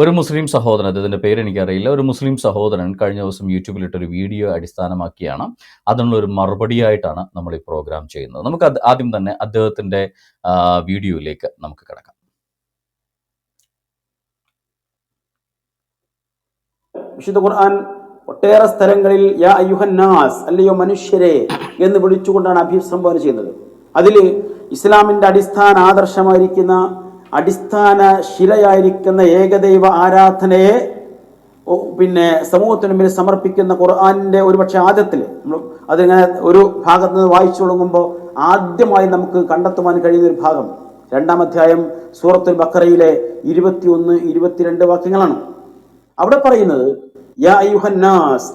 ഒരു മുസ്ലിം സഹോദരൻ അദ്ദേഹത്തിന്റെ പേര് എനിക്കറിയില്ല. ഒരു മുസ്ലിം സഹോദരൻ കഴിഞ്ഞ ദിവസം യൂട്യൂബിലിട്ടൊരു വീഡിയോ അടിസ്ഥാനമാക്കിയാണ് അതിനുള്ളൊരു മറുപടിയായിട്ടാണ് നമ്മൾ ഈ പ്രോഗ്രാം ചെയ്യുന്നത്. നമുക്ക് ആദ്യം തന്നെ അദ്ദേഹത്തിന്റെ വീഡിയോയിലേക്ക് നമുക്ക് കിടക്കാം. വിശുദ്ധ ഖുർആൻ ഒട്ടേറെ സ്ഥലങ്ങളിൽ യാ അയ്യുഹന്നാസ് അല്ലയോ മനുഷ്യരെ എന്ന് വിളിച്ചുകൊണ്ടാണ് അഭിസംബോധന ചെയ്യുന്നത്. അതിൽ ഇസ്ലാമിന്റെ അടിസ്ഥാന ആദർശമായിരിക്കുന്ന അടിസ്ഥാന ശിലയായിരിക്കുന്ന ഏകദൈവ ആരാധനയെ പിന്നെ സമൂഹത്തിന് മുമ്പിൽ സമർപ്പിക്കുന്ന ഖുർആാനിന്റെ ഒരുപക്ഷെ ആദ്യത്തിൽ അതിങ്ങനെ ഒരു ഭാഗത്ത് നിന്ന് വായിച്ചു തുടങ്ങുമ്പോൾ ആദ്യമായി നമുക്ക് കണ്ടെത്തുവാൻ കഴിയുന്ന ഒരു ഭാഗം. രണ്ടാം അധ്യായം സൂറത്തുൽ ബക്കറയിലെ ഇരുപത്തിയൊന്ന് ഇരുപത്തിരണ്ട് വാക്യങ്ങളാണ്. അവിടെ പറയുന്നത് യാ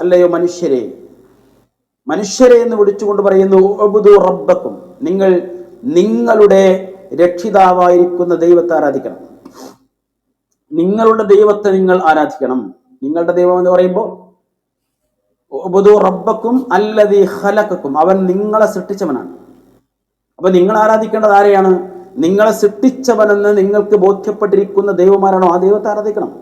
അല്ലയോ മനുഷ്യരെ. മനുഷ്യരെ എന്ന് വിളിച്ചുകൊണ്ട് പറയുന്നു റബ്ബക്കും നിങ്ങൾ നിങ്ങളുടെ രക്ഷിതാവായിരിക്കുന്ന ദൈവത്തെ ആരാധിക്കണം? നിങ്ങളുടെ ദൈവത്തെ നിങ്ങൾ ആരാധിക്കണം. നിങ്ങളുടെ ദൈവം എന്ന് പറയുമ്പോൾ റബ്ബക്കും അല്ലതി ഹലക്കും അവൻ നിങ്ങളെ സൃഷ്ടിച്ചവനാണ്. അപ്പൊ നിങ്ങൾ ആരാധിക്കേണ്ടത് ആരെയാണ്? നിങ്ങളെ സൃഷ്ടിച്ചവനെന്ന് നിങ്ങൾക്ക് ബോധ്യപ്പെട്ടിരിക്കുന്ന ദൈവമാരാണോ? ആ ദൈവത്തെ ആരാധിക്കണം.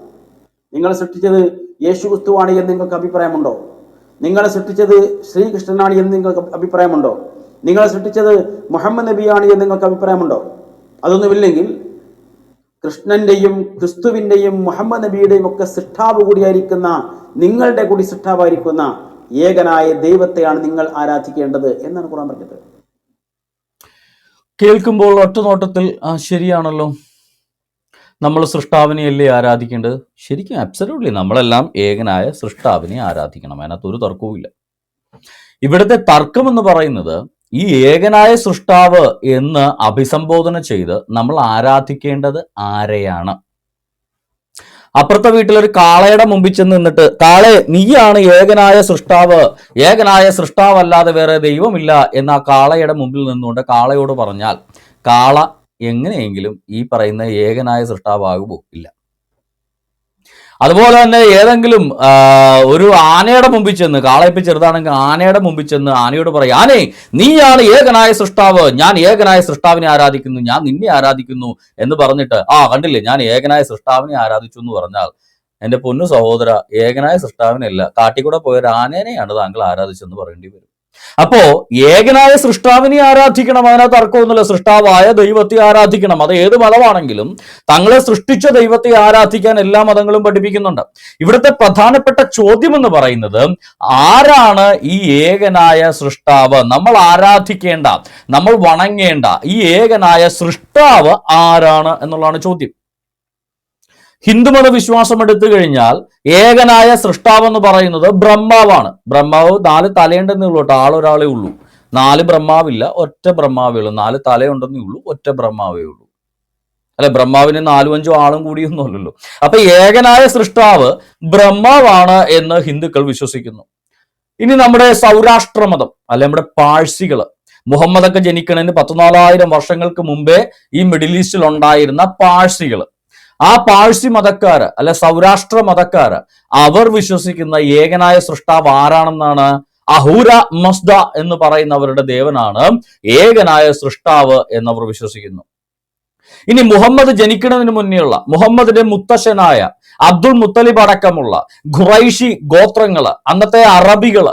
നിങ്ങളെ സൃഷ്ടിച്ചത് യേശു ക്രിസ്തുവാണ് എന്ന് നിങ്ങൾക്ക് അഭിപ്രായമുണ്ടോ? നിങ്ങളെ സൃഷ്ടിച്ചത് ശ്രീകൃഷ്ണനാണ് എന്ന് നിങ്ങൾക്ക് അഭിപ്രായമുണ്ടോ? നിങ്ങളെ സൃഷ്ടിച്ചത് മുഹമ്മദ് നബിയാണ് എന്ന് നിങ്ങൾക്ക് അഭിപ്രായമുണ്ടോ? അതൊന്നുമില്ലെങ്കിൽ കൃഷ്ണന്റെയും ക്രിസ്തുവിന്റെയും മുഹമ്മദ് നബിയുടെയും ഒക്കെ സൃഷ്ടാവ് കൂടിയായിരിക്കുന്ന നിങ്ങളുടെ കൂടി സൃഷ്ടാവായിരിക്കുന്ന ഏകനായ ദൈവത്തെയാണ് നിങ്ങൾ ആരാധിക്കേണ്ടത് എന്നാണ് ഖുറാൻ പറഞ്ഞത്. കേൾക്കുമ്പോൾ ഒറ്റനോട്ടത്തിൽ ശരിയാണല്ലോ. നമ്മൾ സൃഷ്ടാവിനെയല്ലേ ആരാധിക്കേണ്ടത്? ശരിക്കും അബ്സലൂട്ട്ലി നമ്മളെല്ലാം ഏകനായ സൃഷ്ടാവിനെ ആരാധിക്കണം. അതിനകത്ത് ഒരു തർക്കവുമില്ല. ഇവിടുത്തെ തർക്കം എന്ന് പറയുന്നത് ഈ ഏകനായ സൃഷ്ടാവ് എന്ന് അഭിസംബോധന ചെയ്ത് നമ്മൾ ആരാധിക്കേണ്ടത് ആരെയാണ്? അപ്പുറത്തെ വീട്ടിലൊരു കാളയുടെ മുമ്പിൽ ചെന്ന് നിന്നിട്ട് കാളെ നീയാണ് ഏകനായ സൃഷ്ടാവ്. ഏകനായ സൃഷ്ടാവല്ലാതെ വേറെ ദൈവമില്ല എന്ന് ആ കാളയുടെ മുമ്പിൽ നിന്നുകൊണ്ട് കാളയോട് പറഞ്ഞാൽ കാള എങ്ങനെയെങ്കിലും ഈ പറയുന്ന ഏകനായ സൃഷ്ടാവാകുമോ? ഇല്ല. അതുപോലെ തന്നെ ഏതെങ്കിലും ഒരു ആനയുടെ മുമ്പിൽ ചെന്ന് കാളയപ്പ് ചെറുതാണെങ്കിൽ ആനയുടെ മുമ്പിൽ ചെന്ന് ആനയോട് പറയും ആനേ നീയാണ് ഏകനായ സൃഷ്ടാവ്. ഞാൻ ഏകനായ സൃഷ്ടാവിനെ ആരാധിക്കുന്നു. ഞാൻ നിന്നെ ആരാധിക്കുന്നു. എന്ന് പറഞ്ഞിട്ട് ആ കണ്ടില്ലേ? ഞാൻ ഏകനായ സൃഷ്ടാവിനെ ആരാധിച്ചു എന്ന് പറഞ്ഞാൽ എന്റെ പൊന്നു സഹോദര ഏകനായ സൃഷ്ടാവിനെ അല്ല കാട്ടിക്കൂടെ പോയൊരു ആനേനെയാണ് താങ്കൾ ആരാധിച്ചെന്ന് പറയേണ്ടി വരും. അപ്പോ ഏകനായ സൃഷ്ടാവിനെ ആരാധിക്കണം? അതിനകത്ത് തർക്കമൊന്നുമില്ല സൃഷ്ടാവായ ദൈവത്തെ ആരാധിക്കണം. അത് ഏത് മതമാണെങ്കിലും തങ്ങളെ സൃഷ്ടിച്ച ദൈവത്തെ ആരാധിക്കാൻ എല്ലാ മതങ്ങളും പഠിപ്പിക്കുന്നുണ്ട്. ഇവിടുത്തെ പ്രധാനപ്പെട്ട ചോദ്യം എന്ന് പറയുന്നത് ആരാണ് ഈ ഏകനായ സൃഷ്ടാവ്? നമ്മൾ ആരാധിക്കേണ്ട നമ്മൾ വണങ്ങേണ്ട ഈ ഏകനായ സൃഷ്ടാവ് ആരാണ് എന്നുള്ളതാണ് ചോദ്യം. ഹിന്ദുമത വിശ്വാസം എടുത്തു കഴിഞ്ഞാൽ ഏകനായ സൃഷ്ടാവ് എന്ന് പറയുന്നത് ബ്രഹ്മാവാണ്. ബ്രഹ്മാവ് നാല് തലയുണ്ടെന്നേ ഉള്ളൂ കേട്ടോ. ആളൊരാളേ ഉള്ളൂ. നാല് ബ്രഹ്മാവില്ല ഒറ്റ ബ്രഹ്മാവേ ഉള്ളൂ. നാല് തലയുണ്ടെന്നേ ഉള്ളൂ ഒറ്റ ബ്രഹ്മാവേ ഉള്ളൂ. അല്ലെ ബ്രഹ്മാവിന് നാലും അഞ്ചോ ആളും കൂടിയൊന്നും അല്ലല്ലോ. അപ്പൊ ഏകനായ സൃഷ്ടാവ് ബ്രഹ്മാവാണ് എന്ന് ഹിന്ദുക്കൾ വിശ്വസിക്കുന്നു. ഇനി നമ്മുടെ സൗരാഷ്ട്ര മതം അല്ലെ നമ്മുടെ പാഴ്സികൾ. മുഹമ്മദൊക്കെ ജനിക്കണതിന് പത്തുനാലായിരം വർഷങ്ങൾക്ക് മുമ്പേ ഈ മിഡിൽ ഈസ്റ്റിൽ ഉണ്ടായിരുന്ന പാഴ്സികൾ. ആ പാഴ്സി മതക്കാർ അല്ലെ സൗരാഷ്ട്ര മതക്കാർ അവർ വിശ്വസിക്കുന്ന ഏകനായ സൃഷ്ടാവ് ആരാണെന്നാണ്? അഹൂര മസ്ദ എന്ന് പറയുന്നവരുടെ ദേവനാണ് ഏകനായ സൃഷ്ടാവ് എന്നവർ വിശ്വസിക്കുന്നു. ഇനി മുഹമ്മദ് ജനിക്കുന്നതിന് മുന്നേയുള്ള മുഹമ്മദിന്റെ മുത്തശ്ശനായ അബ്ദുൾ മുത്തലിബ് അടക്കമുള്ള ഖുറൈഷി ഗോത്രങ്ങൾ അന്നത്തെ അറബികൾ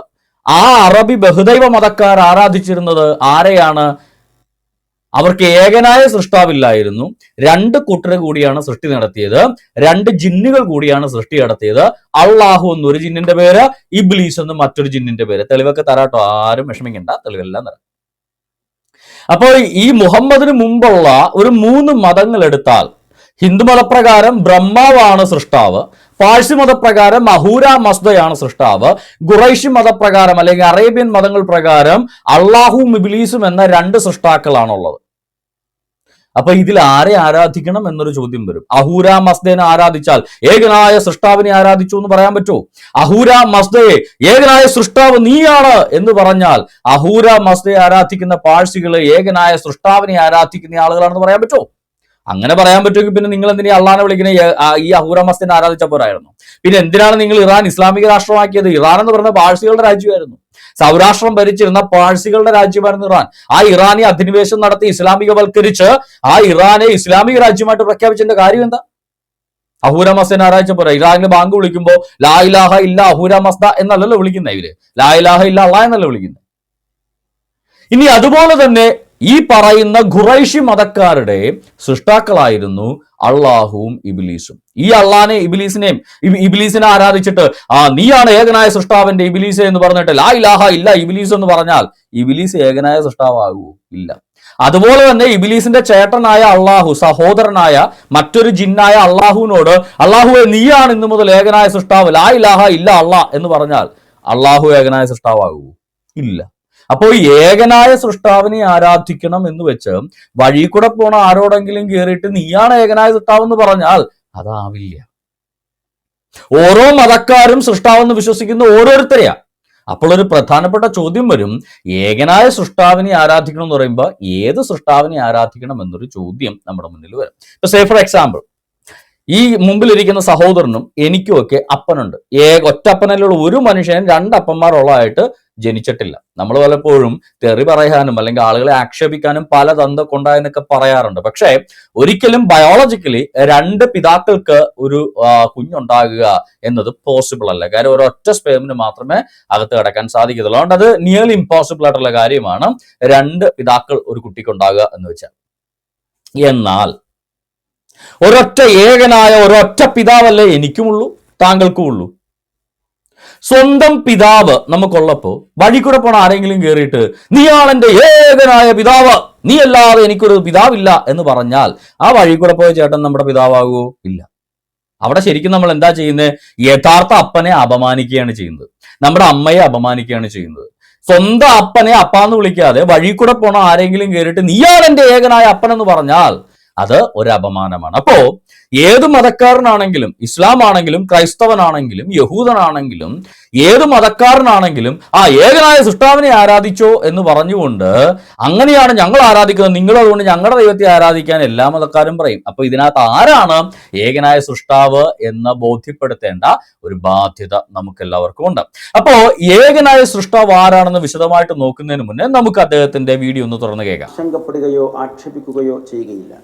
ആ അറബി ബഹുദൈവ മതക്കാർ ആരാധിച്ചിരുന്നത് ആരെയാണ്? അവർക്ക് ഏകനായ സൃഷ്ടാവില്ലായിരുന്നു. രണ്ട് കൂട്ടർ കൂടിയാണ് സൃഷ്ടി നടത്തിയത്. രണ്ട് ജിന്നുകൾ കൂടിയാണ് സൃഷ്ടി നടത്തിയത്. അള്ളാഹു എന്നൊരു ജിന്നിന്റെ പേര് ഇബ്ലീസ് എന്ന് മറ്റൊരു ജിന്നിന്റെ പേര്. തെളിവൊക്കെ തരാട്ടോ ആരും വിഷമിക്കണ്ട തെളിവെല്ലാം തരാം. അപ്പോൾ ഈ മുഹമ്മദിന് മുമ്പുള്ള ഒരു മൂന്ന് മതങ്ങൾ എടുത്താൽ ഹിന്ദു മതപ്രകാരം ബ്രഹ്മാവാണ് സൃഷ്ടാവ്. പാഴ്സി മതപ്രകാരം അഹൂര മസ്ദയാണ് സൃഷ്ടാവ്. ഖുറൈഷി മതപ്രകാരം അല്ലെങ്കിൽ അറേബ്യൻ മതങ്ങൾ പ്രകാരം അള്ളാഹും ഇബിലീസും എന്ന രണ്ട് സൃഷ്ടാക്കളാണുള്ളത്. അപ്പൊ ഇതിൽ ആരെ ആരാധിക്കണം എന്നൊരു ചോദ്യം വരും. അഹൂര മസ്ദേനെ ആരാധിച്ചാൽ ഏകനായ സൃഷ്ടാവിനെ ആരാധിച്ചു എന്ന് പറയാൻ പറ്റുമോ അഹൂര മസ്ദയെ ഏകനായ സൃഷ്ടാവ് നീയാണ് എന്ന് പറഞ്ഞാൽ അഹൂര മസ്ദയെ ആരാധിക്കുന്ന പാഴ്സികൾ ഏകനായ സൃഷ്ടാവിനെ ആരാധിക്കുന്ന ആളുകളാണെന്ന് പറയാൻ പറ്റുമോ അങ്ങനെ പറയാൻ പറ്റുമെങ്കിൽ പിന്നെ നിങ്ങൾ എന്തിനാ അള്ളാനെ വിളിക്കുന്ന ഈ- അഹൂറമസ്തിനെ ആരാധിച്ച പോരായിരുന്നു? പിന്നെ എന്തിനാണ് നിങ്ങൾ ഇറാൻ ഇസ്ലാമിക രാഷ്ട്രമാക്കിയത്? ഇറാൻ എന്ന് പറയുന്ന പാഴ്സികളുടെ രാജ്യമായിരുന്നു. സൗരാഷ്ട്രം ഭരിച്ചിരുന്ന പാഴ്സികളുടെ രാജ്യമായിരുന്നു ഇറാൻ. ആ ഇറാനി അധിനിവേശം നടത്തി ഇസ്ലാമികവൽക്കരിച്ച് ആ ഇറാനെ ഇസ്ലാമിക രാജ്യമായിട്ട് പ്രഖ്യാപിച്ചതിന്റെ കാര്യം എന്താ? അഹൂര മസ്തനെ ആരാധിച്ച പോരാ? ഇറാനിൽ ബാങ്ക് വിളിക്കുമ്പോ ലാ ഇലാഹ ഇല്ല അഹൂര മസ്ത എന്നല്ലല്ലോ വിളിക്കുന്നത് ഇവർ. ലാ ഇലാഹ ഇല്ല അള്ളാഹ് എന്നല്ല വിളിക്കുന്നത് ഇനി അതുപോലെ തന്നെ ഈ പറയുന്ന ഖുറൈഷി മതക്കാരുടെ സൃഷ്ടാക്കളായിരുന്നു അള്ളാഹുവും ഇബിലീസും. ഈ അള്ളാനെ ഇബിലീസിനെയും ഇബ് ഇബിലീസിനെ ആരാധിച്ചിട്ട് ആ നീയാണ് ഏകനായ സൃഷ്ടാവിന്റെ ഇബിലീസ് എന്ന് പറഞ്ഞിട്ട് ലാ ഇലാഹ ഇല്ല ഇബിലീസ് എന്ന് പറഞ്ഞാൽ ഇബിലീസ് ഏകനായ സൃഷ്ടാവാകുമോ ഇല്ല. അതുപോലെ തന്നെ ഇബിലീസിന്റെ ചേട്ടനായ അള്ളാഹു സഹോദരനായ മറ്റൊരു ജിന്നായ അള്ളാഹുവിനോട് അള്ളാഹുവെ നീയാണ് ഇന്നു മുതൽ ഏകനായ സൃഷ്ടാവ് ലാ ഇലാഹ ഇല്ല അള്ളാ എന്ന് പറഞ്ഞാൽ അള്ളാഹു ഏകനായ സൃഷ്ടാവാകുമോ ഇല്ല. അപ്പോൾ ഏകനായ സൃഷ്ടാവിനെ ആരാധിക്കണം എന്ന് വെച്ച് വഴി കൂടെ പോണ ആരോടെങ്കിലും കയറിയിട്ട് നീയാണ് ഏകനായ സൃഷ്ടാവ് എന്ന് പറഞ്ഞാൽ അതാവില്ല. ഓരോ മതക്കാരും സൃഷ്ടാവെന്ന് വിശ്വസിക്കുന്ന ഓരോരുത്തരെയാ. അപ്പോൾ ഒരു പ്രധാനപ്പെട്ട ചോദ്യം വരും ഏകനായ സൃഷ്ടാവിനെ ആരാധിക്കണം എന്ന് പറയുമ്പോൾ ഏത് സൃഷ്ടാവിനെ ആരാധിക്കണം എന്നൊരു ചോദ്യം നമ്മുടെ മുന്നിൽ വരും. ഇപ്പൊ സേ ഫോർ എക്സാമ്പിൾ ഈ മുമ്പിലിരിക്കുന്ന സഹോദരനും എനിക്കുമൊക്കെ അപ്പനുണ്ട്. ഏ ഒറ്റപ്പനല്ലുള്ള ഒരു മനുഷ്യൻ രണ്ട് അപ്പന്മാരുള്ളതായിട്ട് ജനിച്ചിട്ടില്ല. നമ്മൾ പലപ്പോഴും തെറി പറയാനും അല്ലെങ്കിൽ ആളുകളെ ആക്ഷേപിക്കാനും പല തന്തൊക്കെ ഉണ്ടായെന്നൊക്കെ പറയാറുണ്ട്. പക്ഷേ ഒരിക്കലും ബയോളജിക്കലി രണ്ട് പിതാക്കൾക്ക് ഒരു കുഞ്ഞുണ്ടാകുക എന്നത് പോസിബിൾ അല്ല. കാര്യം ഒറ്റ സ്പേമിന് മാത്രമേ അകത്ത് കിടക്കാൻ സാധിക്കത്തുള്ളൂ. അതുകൊണ്ട് അത് നിയർലി ഇമ്പോസിബിൾ ആയിട്ടുള്ള കാര്യമാണ് രണ്ട് പിതാക്കൾ ഒരു കുട്ടിക്ക് ഉണ്ടാകുക എന്ന് വെച്ചാൽ. എന്നാൽ ഒരൊറ്റ ഏകനായ ഒരൊറ്റ പിതാവല്ലേ എനിക്കുമുള്ളൂ താങ്കൾക്കുമുള്ളൂ. സ്വന്തം പിതാവ് നമുക്കുള്ളപ്പോ വഴിക്കൂടെ കൂടെ പോണ ആരെങ്കിലും കയറിയിട്ട് നീയാണ് എന്റെ ഏകനായ പിതാവ്. നീ അല്ലാതെ എനിക്കൊരു പിതാവില്ല എന്ന് പറഞ്ഞാൽ ആ വഴിക്കൂടെ പോയ ചേട്ടൻ നമ്മുടെ പിതാവാകുമോ ഇല്ല. അവിടെ ശരിക്കും നമ്മൾ എന്താ ചെയ്യുന്നത് യഥാർത്ഥ അപ്പനെ അപമാനിക്കുകയാണ് ചെയ്യുന്നത്. നമ്മുടെ അമ്മയെ അപമാനിക്കുകയാണ് ചെയ്യുന്നത്. സ്വന്തം അപ്പനെ അപ്പാന്ന് വിളിക്കാതെ വഴി കൂടെ പോണ ആരെങ്കിലും കയറിയിട്ട് നീയാണ് എന്റെ ഏകനായ അപ്പൻ എന്ന് പറഞ്ഞാൽ അത് ഒരു അപമാനമാണ് അപ്പോ ഏത് മതക്കാരനാണെങ്കിലും ഇസ്ലാം ആണെങ്കിലും ക്രൈസ്തവനാണെങ്കിലും യഹൂദനാണെങ്കിലും ഏത് മതക്കാരനാണെങ്കിലും ആ ഏകനായ സൃഷ്ടാവിനെ ആരാധിച്ചോ എന്ന് പറഞ്ഞുകൊണ്ട് അങ്ങനെയാണ് ഞങ്ങൾ ആരാധിക്കുന്നത്. നിങ്ങൾ അതുകൊണ്ട് ഞങ്ങളുടെ ദൈവത്തെ ആരാധിക്കാൻ എല്ലാ മതക്കാരും പറയും. അപ്പൊ ഇതിനകത്ത് ആരാണ് ഏകനായ സൃഷ്ടാവ് എന്ന് ബോധ്യപ്പെടുത്തേണ്ട ഒരു ബാധ്യത നമുക്ക് എല്ലാവർക്കും ഉണ്ട്. അപ്പോ ഏകനായ സൃഷ്ടാവ് ആരാണെന്ന് വിശദമായിട്ട് നോക്കുന്നതിന് മുന്നേ നമുക്ക് അദ്ദേഹത്തിന്റെ വീഡിയോ ഒന്ന് തുറന്നു കേൾക്കാം. ആക്ഷേപിക്കുകയോ ചെയ്യുകയില്ല.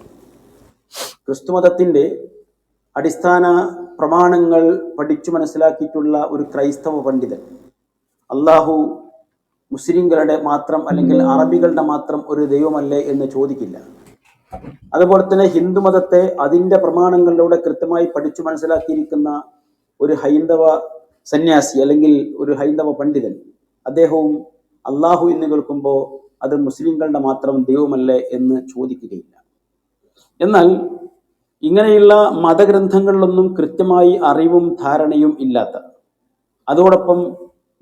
ക്രിസ്തുമതത്തിന്റെ അടിസ്ഥാന പ്രമാണങ്ങൾ പഠിച്ചു മനസ്സിലാക്കിയിട്ടുള്ള ഒരു ക്രൈസ്തവ പണ്ഡിതൻ. അള്ളാഹു മുസ്ലിങ്ങളുടെ മാത്രം അല്ലെങ്കിൽ അറബികളുടെ മാത്രം ഒരു ദൈവമല്ലേ എന്ന് ചോദിക്കില്ല. അതുപോലെ തന്നെ ഹിന്ദുമതത്തെ അതിന്റെ പ്രമാണങ്ങളിലൂടെ കൃത്യമായി പഠിച്ചു മനസ്സിലാക്കിയിരിക്കുന്ന ഒരു ഹൈന്ദവ സന്യാസി അല്ലെങ്കിൽ ഒരു ഹൈന്ദവ പണ്ഡിതൻ അദ്ദേഹവും അള്ളാഹു എന്ന് കേൾക്കുമ്പോൾ അത് മുസ്ലിങ്ങളുടെ മാത്രം ദൈവമല്ലേ എന്ന് ചോദിക്കുകയില്ല. എന്നാൽ ഇങ്ങനെയുള്ള മതഗ്രന്ഥങ്ങളിലൊന്നും കൃത്യമായി അറിവും ധാരണയും ഇല്ലാത്ത അതോടൊപ്പം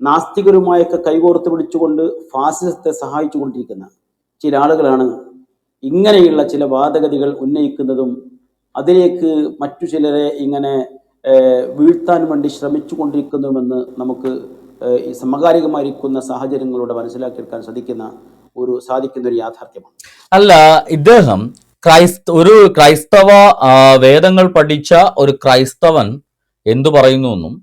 നാസ്തികരുമായൊക്കെ കൈകോർത്ത് പിടിച്ചുകൊണ്ട് ഫാസിസത്തെ സഹായിച്ചു കൊണ്ടിരിക്കുന്ന ചില ആളുകളാണ് ഇങ്ങനെയുള്ള ചില വാദഗതികൾ ഉന്നയിക്കുന്നതും അതിലേക്ക് മറ്റു ചിലരെ ഇങ്ങനെ വീഴ്ത്താൻ വേണ്ടി ശ്രമിച്ചു കൊണ്ടിരിക്കുന്നുവെന്ന് നമുക്ക് സമകാലികമായിരിക്കുന്ന സാഹചര്യങ്ങളോട് മനസ്സിലാക്കിയെടുക്കാൻ സാധിക്കുന്ന ഒരു സാധിക്കുന്ന ഒരു യാഥാർത്ഥ്യമാണ്. അല്ല ഇദ്ദേഹം ക്രൈസ്ത ഒരു ക്രൈസ്തവ വേദങ്ങൾ പഠിച്ച ഒരു ക്രൈസ്തവൻ എന്തു പറയുന്നു എന്നും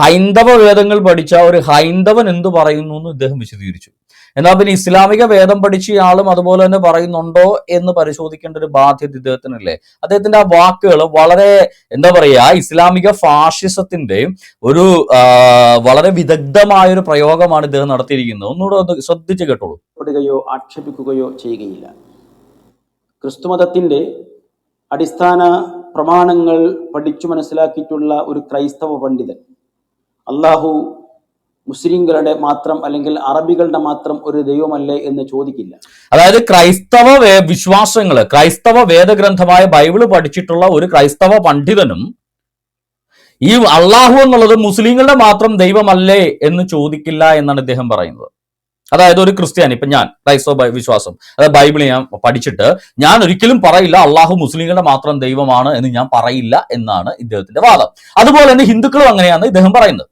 ഹൈന്ദവ വേദങ്ങൾ പഠിച്ച ഒരു ഹൈന്ദവൻ എന്തു പറയുന്നു എന്നും ഇദ്ദേഹം വിശദീകരിച്ചു. എന്നാൽ പിന്നെ ഇസ്ലാമിക വേദം പഠിച്ച ആളും അതുപോലെ തന്നെ പറയുന്നുണ്ടോ എന്ന് പരിശോധിക്കേണ്ട ഒരു ബാധ്യത ഇദ്ദേഹത്തിനല്ലേ? അദ്ദേഹത്തിന്റെ ആ വാക്കുകൾ വളരെ എന്താ പറയാ ഇസ്ലാമിക ഫാഷിസത്തിന്റെ ഒരു വളരെ വിദഗ്ധമായ ഒരു പ്രയോഗമാണ് ഇദ്ദേഹം നടത്തിയിരിക്കുന്നത്. ഒന്നുകൂടെ ഒന്ന് ശ്രദ്ധിച്ച് കേട്ടോളൂ. ആക്ഷേപിക്കുകയോ ചെയ്യുകയില്ല. ക്രിസ്തുമതത്തിന്റെ അടിസ്ഥാന പ്രമാണങ്ങൾ പഠിച്ചു മനസ്സിലാക്കിയിട്ടുള്ള ഒരു ക്രൈസ്തവ പണ്ഡിതൻ. അള്ളാഹു മുസ്ലിങ്ങളുടെ മാത്രം അല്ലെങ്കിൽ അറബികളുടെ മാത്രം ഒരു ദൈവമല്ലേ എന്ന് ചോദിക്കില്ല. അതായത് ക്രൈസ്തവ വിശ്വാസങ്ങൾ ക്രൈസ്തവ വേദഗ്രന്ഥമായ ബൈബിൾ പഠിച്ചിട്ടുള്ള ഒരു ക്രൈസ്തവ പണ്ഡിതനും ഈ അള്ളാഹു എന്നുള്ളത് മുസ്ലിങ്ങളുടെ മാത്രം ദൈവമല്ലേ എന്ന് ചോദിക്കില്ല എന്നാണ് ഇദ്ദേഹം പറയുന്നത്. അതായത് ഒരു ക്രിസ്ത്യാനി ഇപ്പൊ ഞാൻ ക്രൈസ്തവ വിശ്വാസം അതായത് ബൈബിൾ ഞാൻ പഠിച്ചിട്ട് ഞാൻ ഒരിക്കലും പറയില്ല അള്ളാഹു മുസ്ലിങ്ങളുടെ മാത്രം ദൈവമാണ് എന്ന് ഞാൻ പറയില്ല എന്നാണ് ഇദ്ദേഹത്തിന്റെ വാദം. അതുപോലെ തന്നെ ഹിന്ദുക്കളും അങ്ങനെയാണ് ഇദ്ദേഹം പറയുന്നത്.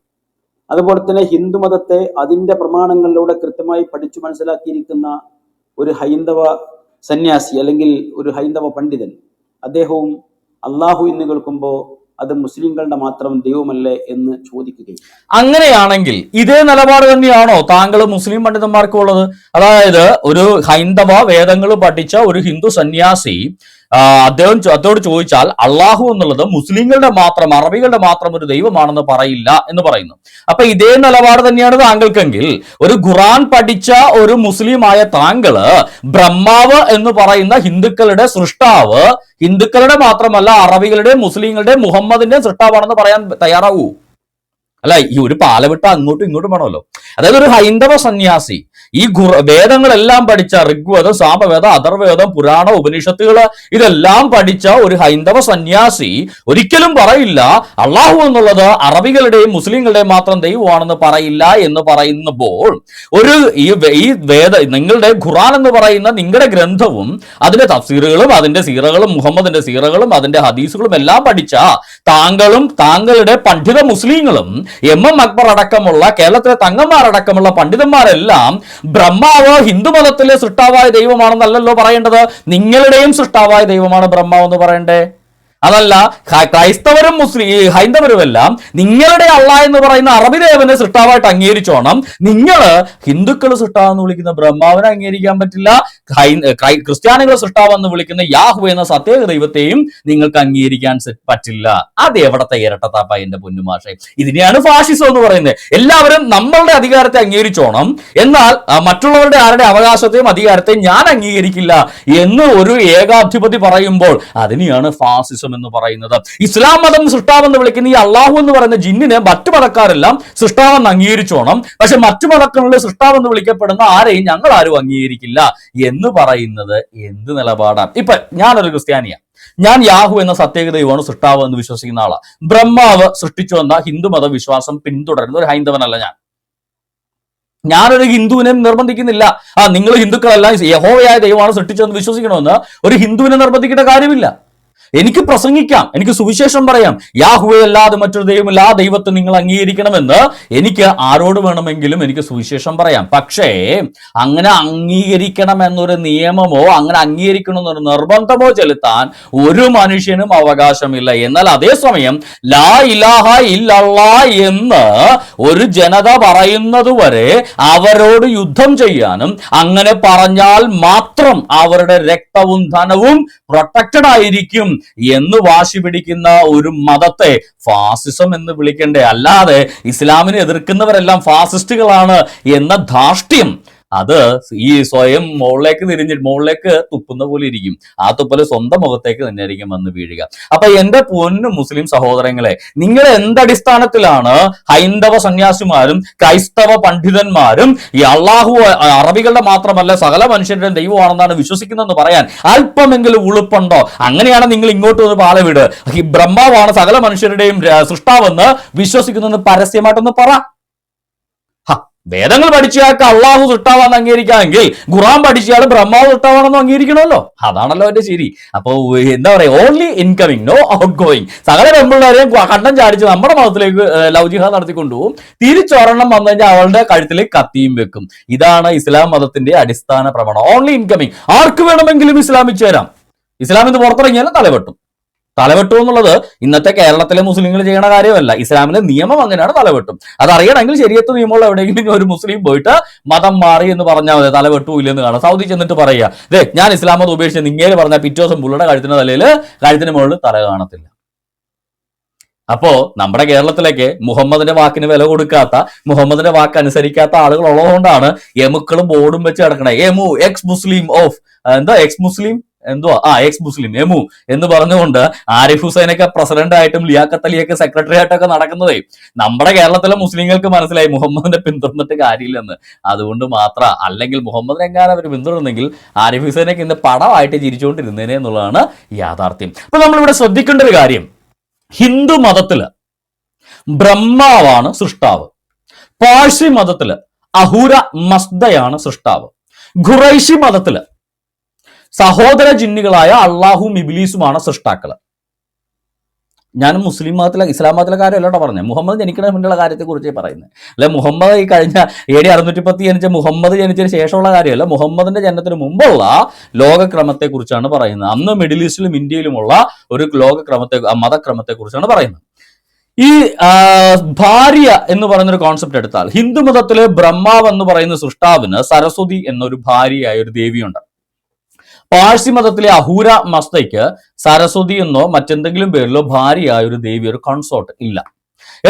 അതുപോലെ തന്നെ ഹിന്ദുമതത്തെ അതിന്റെ പ്രമാണങ്ങളിലൂടെ കൃത്യമായി പഠിച്ചു മനസ്സിലാക്കിയിരിക്കുന്ന ഒരു ഹൈന്ദവ സന്യാസി അല്ലെങ്കിൽ ഒരു ഹൈന്ദവ പണ്ഡിതൻ അദ്ദേഹവും അള്ളാഹു എന്ന് കേൾക്കുമ്പോൾ അത് മുസ്ലിങ്ങളുടെ മാത്രം ദൈവമല്ലേ എന്ന് ചോദിക്കുകയും അങ്ങനെയാണെങ്കിൽ ഇതേ നിലപാട് തന്നെയാണോ താങ്കൾ മുസ്ലിം പണ്ഡിതന്മാർക്കുള്ളത് അതായത് ഒരു ഹൈന്ദവ വേദങ്ങൾ പഠിച്ച ഒരു ഹിന്ദു സന്യാസി അദ്ദേഹം അതോട് ചോദിച്ചാൽ അള്ളാഹു എന്നുള്ളത് മുസ്ലിങ്ങളുടെ മാത്രം അറബികളുടെ മാത്രം ഒരു ദൈവമാണെന്ന് പറയില്ല എന്ന് പറയുന്നു. അപ്പൊ ഇതേ നിലപാട് തന്നെയാണ് താങ്കൾക്കെങ്കിൽ ഒരു ഖുറാൻ പഠിച്ച ഒരു മുസ്ലിമായ താങ്കൾ ബ്രഹ്മാവ് എന്ന് പറയുന്ന ഹിന്ദുക്കളുടെ സൃഷ്ടാവ് ഹിന്ദുക്കളുടെ മാത്രമല്ല അറബികളുടെ മുസ്ലിങ്ങളുടെ മുഹമ്മദിന്റെ സൃഷ്ടാവാണെന്ന് പറയാൻ തയ്യാറാവൂ. അല്ല ഈ ഒരു പാലവിട്ട അങ്ങോട്ടും ഇങ്ങോട്ടും വേണമല്ലോ. അതായത് ഒരു ഹൈന്ദവ സന്യാസി ഈ വേദങ്ങളെല്ലാം പഠിച്ച ഋഗ്വേദം സാമവേദം അഥർവേദം പുരാണ ഉപനിഷത്തുകൾ ഇതെല്ലാം പഠിച്ച ഒരു ഹൈന്ദവ സന്യാസി ഒരിക്കലും പറയില്ല. അള്ളാഹു എന്നുള്ളത് അറബികളുടെയും മുസ്ലിങ്ങളുടെയും മാത്രം ദൈവമാണെന്ന് പറയില്ല എന്ന് പറയുമ്പോൾ ഒരു ഈ ഈ വേദ നിങ്ങളുടെ ഖുറാൻ എന്ന് പറയുന്ന നിങ്ങളുടെ ഗ്രന്ഥവും അതിന്റെ തഫ്സീറുകളും അതിന്റെ സീറകളും മുഹമ്മദിന്റെ സീറകളും അതിന്റെ ഹദീസുകളും എല്ലാം പഠിച്ച താങ്കളും താങ്കളുടെ പണ്ഡിത മുസ്ലിങ്ങളും എം എം അക്ബർ അടക്കമുള്ള കേരളത്തിലെ തങ്ങന്മാരടക്കമുള്ള പണ്ഡിതന്മാരെല്ലാം ബ്രഹ്മാവ് ഹിന്ദു മതത്തിലെ സൃഷ്ടാവായ ദൈവമാണെന്നല്ലല്ലോ പറയേണ്ടത്. നിങ്ങളുടെയും സൃഷ്ടാവായ ദൈവമാണ് ബ്രഹ്മാവ് എന്ന് പറയണ്ടേ? അതല്ല ക്രൈസ്തവരും മുസ്ലിം ഹൈന്ദവരുമെല്ലാം നിങ്ങളുടെ അള്ള എന്ന് പറയുന്ന അറബി ദേവനെ സൃഷ്ടാവായിട്ട് അംഗീകരിച്ചോണം. നിങ്ങൾ ഹിന്ദുക്കൾ സൃഷ്ടാവെന്ന് വിളിക്കുന്ന ബ്രഹ്മാവിനെ അംഗീകരിക്കാൻ പറ്റില്ല. ക്രിസ്ത്യാനികൾ സൃഷ്ടാവെന്ന് വിളിക്കുന്ന യാഹു എന്ന സത്യേക ദൈവത്തെയും നിങ്ങൾക്ക് അംഗീകരിക്കാൻ പറ്റില്ല. അത് എവിടത്തെ ഇരട്ടത്താപ്പ എന്റെ പൊന്നുമാഷെ ഇതിനെയാണ് ഫാഷിസം എന്ന് പറയുന്നത്. എല്ലാവരും നമ്മളുടെ അധികാരത്തെ അംഗീകരിച്ചോണം. എന്നാൽ മറ്റുള്ളവരുടെ ആരുടെ അവകാശത്തെയും അധികാരത്തെയും ഞാൻ അംഗീകരിക്കില്ല എന്ന് ഒരു ഏകാധിപതി പറയുമ്പോൾ അതിനെയാണ് ഫാസിസം എന്ന് പറയുന്നത്. ഇസ്ലാം മതം സൃഷ്ടാവെന്ന് വിളിക്കുന്ന ഈ അള്ളാഹു എന്ന് പറയുന്ന ജിന്നിനെ മറ്റു മതക്കാരെല്ലാം സൃഷ്ടാവെന്ന് അംഗീകരിച്ചോണം. പക്ഷെ മറ്റു മതക്കാരുടെ സൃഷ്ടാവെന്ന് വിളിക്കപ്പെടുന്ന ആരെയും ഞങ്ങൾ ആരും അംഗീകരിക്കില്ല. എന്ന് പറയുന്നത് എന്ത് നിലപാടാണ്? ഇപ്പൊ ഞാനൊരു ക്രിസ്ത്യാനിയാണ് ഞാൻ യാഹു എന്ന സത്യേക ദൈവമാണ് സൃഷ്ടാവ് എന്ന് വിശ്വസിക്കുന്ന ആളാണ് ബ്രഹ്മാവ് സൃഷ്ടിച്ചു വന്ന ഹിന്ദുമത വിശ്വാസം പിന്തുടരുന്ന ഒരു ഹൈന്ദവനല്ല ഞാൻ. ഞാനൊരു ഹിന്ദുവിനെ നിർബന്ധിക്കുന്നില്ല. ആ നിങ്ങൾ ഹിന്ദുക്കളെല്ലാം യഹോവയായ ദൈവമാണ് സൃഷ്ടിച്ചതെന്ന് വിശ്വസിക്കണമെന്ന് ഒരു ഹിന്ദുവിനെ നിർബന്ധിക്കേണ്ട കാര്യമില്ല. എനിക്ക് പ്രസംഗിക്കാം എനിക്ക് സുവിശേഷം പറയാം. യാഹുവെ അല്ലാതെ മറ്റൊരു ദൈവമില്ല ആ ദൈവത്തെ നിങ്ങൾ അംഗീകരിക്കണമെന്ന് എനിക്ക് ആരോട് വേണമെങ്കിലും എനിക്ക് സുവിശേഷം പറയാം. പക്ഷേ അങ്ങനെ അംഗീകരിക്കണം എന്നൊരു നിയമമോ അങ്ങനെ അംഗീകരിക്കണം എന്നൊരു നിർബന്ധമോ ചെലുത്താൻ ഒരു മനുഷ്യനും അവകാശമില്ല. എന്നാൽ അതേസമയം ലാ ഇലാഹ ഇല്ല എന്ന് ഒരു ജനത പറയുന്നത് വരെ അവരോട് യുദ്ധം ചെയ്യാനും അങ്ങനെ പറഞ്ഞാൽ മാത്രം അവരുടെ രക്തവും ധനവും പ്രൊട്ടക്റ്റഡ് ആയിരിക്കും. എന്ന് വാശി പിടിക്കുന്ന ഒരു മതത്തെ ഫാസിസം എന്ന് വിളിക്കണ്ടേ. അല്ലാതെ ഇസ്ലാമിനെ എതിർക്കുന്നവരെല്ലാം ഫാസിസ്റ്റുകളാണ് എന്ന ധാർഷ്ട്യം അത് ഈ സ്വയം മുകളിലേക്ക് തിരിഞ്ഞ് മുകളിലേക്ക് തുപ്പുന്ന പോലെ ഇരിക്കും. ആ തുപ്പൽ സ്വന്തം മുഖത്തേക്ക് തന്നെ ആയിരിക്കും വന്ന് വീഴുക. അപ്പൊ എന്റെ പൊന്നു മുസ്ലിം സഹോദരങ്ങളെ നിങ്ങൾ എന്തടിസ്ഥാനത്തിലാണ് ഹൈന്ദവ സന്യാസിമാരും ക്രൈസ്തവ പണ്ഡിതന്മാരും ഈ അള്ളാഹു അറബികളുടെ മാത്രമല്ല സകല മനുഷ്യരുടെയും ദൈവമാണെന്നാണ് വിശ്വസിക്കുന്നതെന്ന് പറയാൻ അല്പമെങ്കിലും ഉളുപ്പുണ്ടോ? അങ്ങനെയാണ് നിങ്ങൾ ഇങ്ങോട്ട് വന്ന് പാലവിട് ഈ ബ്രഹ്മാവാണ് സകല മനുഷ്യരുടെയും സൃഷ്ടാവെന്ന് വിശ്വസിക്കുന്നതെന്ന് പരസ്യമായിട്ടൊന്ന് പറ. വേദങ്ങൾ പഠിച്ചയാൾക്ക് അള്ളാഹു തൊട്ടാവാന്ന് അംഗീകരിക്കാമെങ്കിൽ ഖുറാൻ പഠിച്ചയാൾ ബ്രഹ്മാവ് തൊട്ടാവാണെന്ന് അംഗീകരിക്കണമല്ലോ. അതാണല്ലോ എന്റെ ശരി അപ്പോ എന്താ പറയാ only incoming no outgoing സകല പെമ്പിള്ളേരെയും കണ്ടം ചാടിച്ച് നമ്മുടെ മതത്തിലേക്ക് ലൗജിഹ ജിഹാദ് നടത്തിക്കൊണ്ടുപോകും. തിരിച്ചൊരെണ്ണം വന്നു കഴിഞ്ഞാൽ അവളുടെ കഴുത്തിൽ കത്തിയും വെക്കും. ഇതാണ് ഇസ്ലാം മതത്തിന്റെ അടിസ്ഥാന പ്രമാണം. ഓൺലി ഇൻകമിങ് ആർക്ക് വേണമെങ്കിലും ഇസ്ലാമിൽ ചേരാം ഇസ്ലാമിൽ പുറത്തിറങ്ങിയാലും തലവെട്ടും. തലവെട്ടു എന്നുള്ളത് ഇന്നത്തെ കേരളത്തിലെ മുസ്ലിങ്ങൾ ചെയ്യണ കാര്യമല്ല. ഇസ്ലാമിലെ നിയമം അങ്ങനെയാണ് തലവെട്ടും. അതറിയണമെങ്കിൽ ശരിയത്ത് നിയമമുള്ള എവിടെയെങ്കിലും ഒരു മുസ്ലിം പോയിട്ട് മതം മാറി എന്ന് പറഞ്ഞാൽ മതി. തലവെട്ടു ഇല്ലെന്ന് കാണാം. സൗദി ചെന്നിട്ട് പറയുക ദേ ഞാൻ ഇസ്ലാം മതം ഉപേക്ഷിച്ച് നിങ്ങേര് പറഞ്ഞ പിറ്റേ ദിവസം പുള്ളിയുടെ കഴുത്തിന് തലയിൽ കഴുത്തിന് മുകളിൽ തല കാണത്തില്ല. അപ്പോ നമ്മുടെ കേരളത്തിലേക്ക് മുഹമ്മദിന്റെ വാക്കിന് വില കൊടുക്കാത്ത മുഹമ്മദിന്റെ വാക്ക് അനുസരിക്കാത്ത ആളുകൾ ഉള്ളതുകൊണ്ടാണ് എമുക്കളും ബോർഡും വെച്ച് കിടക്കണേ എമു എക്സ് മുസ്ലിം ഓഫ് എന്താ എക്സ് മുസ്ലിം എന്തോ ആ എക്സ് മുസ്ലിം എമു എന്ന് പറഞ്ഞുകൊണ്ട് ആരിഫ് ഹുസൈനൊക്കെ പ്രസിഡന്റ് ആയിട്ടും ലിയാഖത്ത് അലിയൊക്കെ സെക്രട്ടറി ആയിട്ടൊക്കെ നടക്കുന്നതേ. നമ്മുടെ കേരളത്തിലെ മുസ്ലിങ്ങൾക്ക് മനസ്സിലായി മുഹമ്മദിനെ പിന്തുടർന്നിട്ട് കാര്യമില്ലെന്ന്. അതുകൊണ്ട് മാത്രം അല്ലെങ്കിൽ മുഹമ്മദിനെ എങ്ങാനും അവർ പിന്തുടർന്നെങ്കിൽ ആരിഫ് ഹുസൈനൊക്കെ ഇന്ന് പടമായിട്ട് ചിരിച്ചുകൊണ്ടിരുന്നേനെ എന്നുള്ളതാണ് യാഥാർത്ഥ്യം. അപ്പൊ നമ്മളിവിടെ ശ്രദ്ധിക്കേണ്ട ഒരു കാര്യം. ഹിന്ദു മതത്തിൽ ബ്രഹ്മാവാണ് സൃഷ്ടാവ്. പാഴ്സി മതത്തിൽ അഹൂര മസ്ദയാണ് സൃഷ്ടാവ്. ഖുറൈശി മതത്തിൽ സഹോദര ജിന്നുകളായ അള്ളാഹും ഇബിലീസുമാണ് സൃഷ്ടാക്കൾ ഞാൻ മുസ്ലിം മതത്തിലെ ഇസ്ലാം മതത്തിലെ കാര്യമല്ലോട്ടോ പറഞ്ഞത് മുഹമ്മദ് ജനിക്കുന്നതിന് മുന്നുള്ള കാര്യത്തെ കുറിച്ചേ പറയുന്നത് അല്ലെ മുഹമ്മദ് ഈ കഴിഞ്ഞ എ ഡി അറുന്നൂറ്റി പത്ത് ജനിച്ച മുഹമ്മദ് ജനിച്ചതിന് ശേഷമുള്ള കാര്യമല്ല മുഹമ്മദിന്റെ ജനനത്തിന് മുമ്പുള്ള ലോകക്രമത്തെക്കുറിച്ചാണ് പറയുന്നത്. അന്ന് മിഡിൽ ഈസ്റ്റിലും ഇന്ത്യയിലുമുള്ള ഒരു ലോകക്രമത്തെ മതക്രമത്തെക്കുറിച്ചാണ് മതക്രമത്തെ കുറിച്ചാണ് പറയുന്നത്. ഈ ഭാര്യ എന്ന് പറയുന്നൊരു കോൺസെപ്റ്റ് എടുത്താൽ ഹിന്ദു മതത്തിലെ ബ്രഹ്മാവ് എന്ന് പറയുന്ന സൃഷ്ടാവിന് സരസ്വതി എന്നൊരു ഭാര്യയായ ഒരു ദേവിയുണ്ട്. പാഴ്സി മതത്തിലെ അഹൂര മസ്തയ്ക്ക് സരസ്വതി എന്നോ മറ്റെന്തെങ്കിലും പേരിലോ ഭാര്യയായ ഒരു ദേവി ഒരു കൺസോർട്ട് ഇല്ല.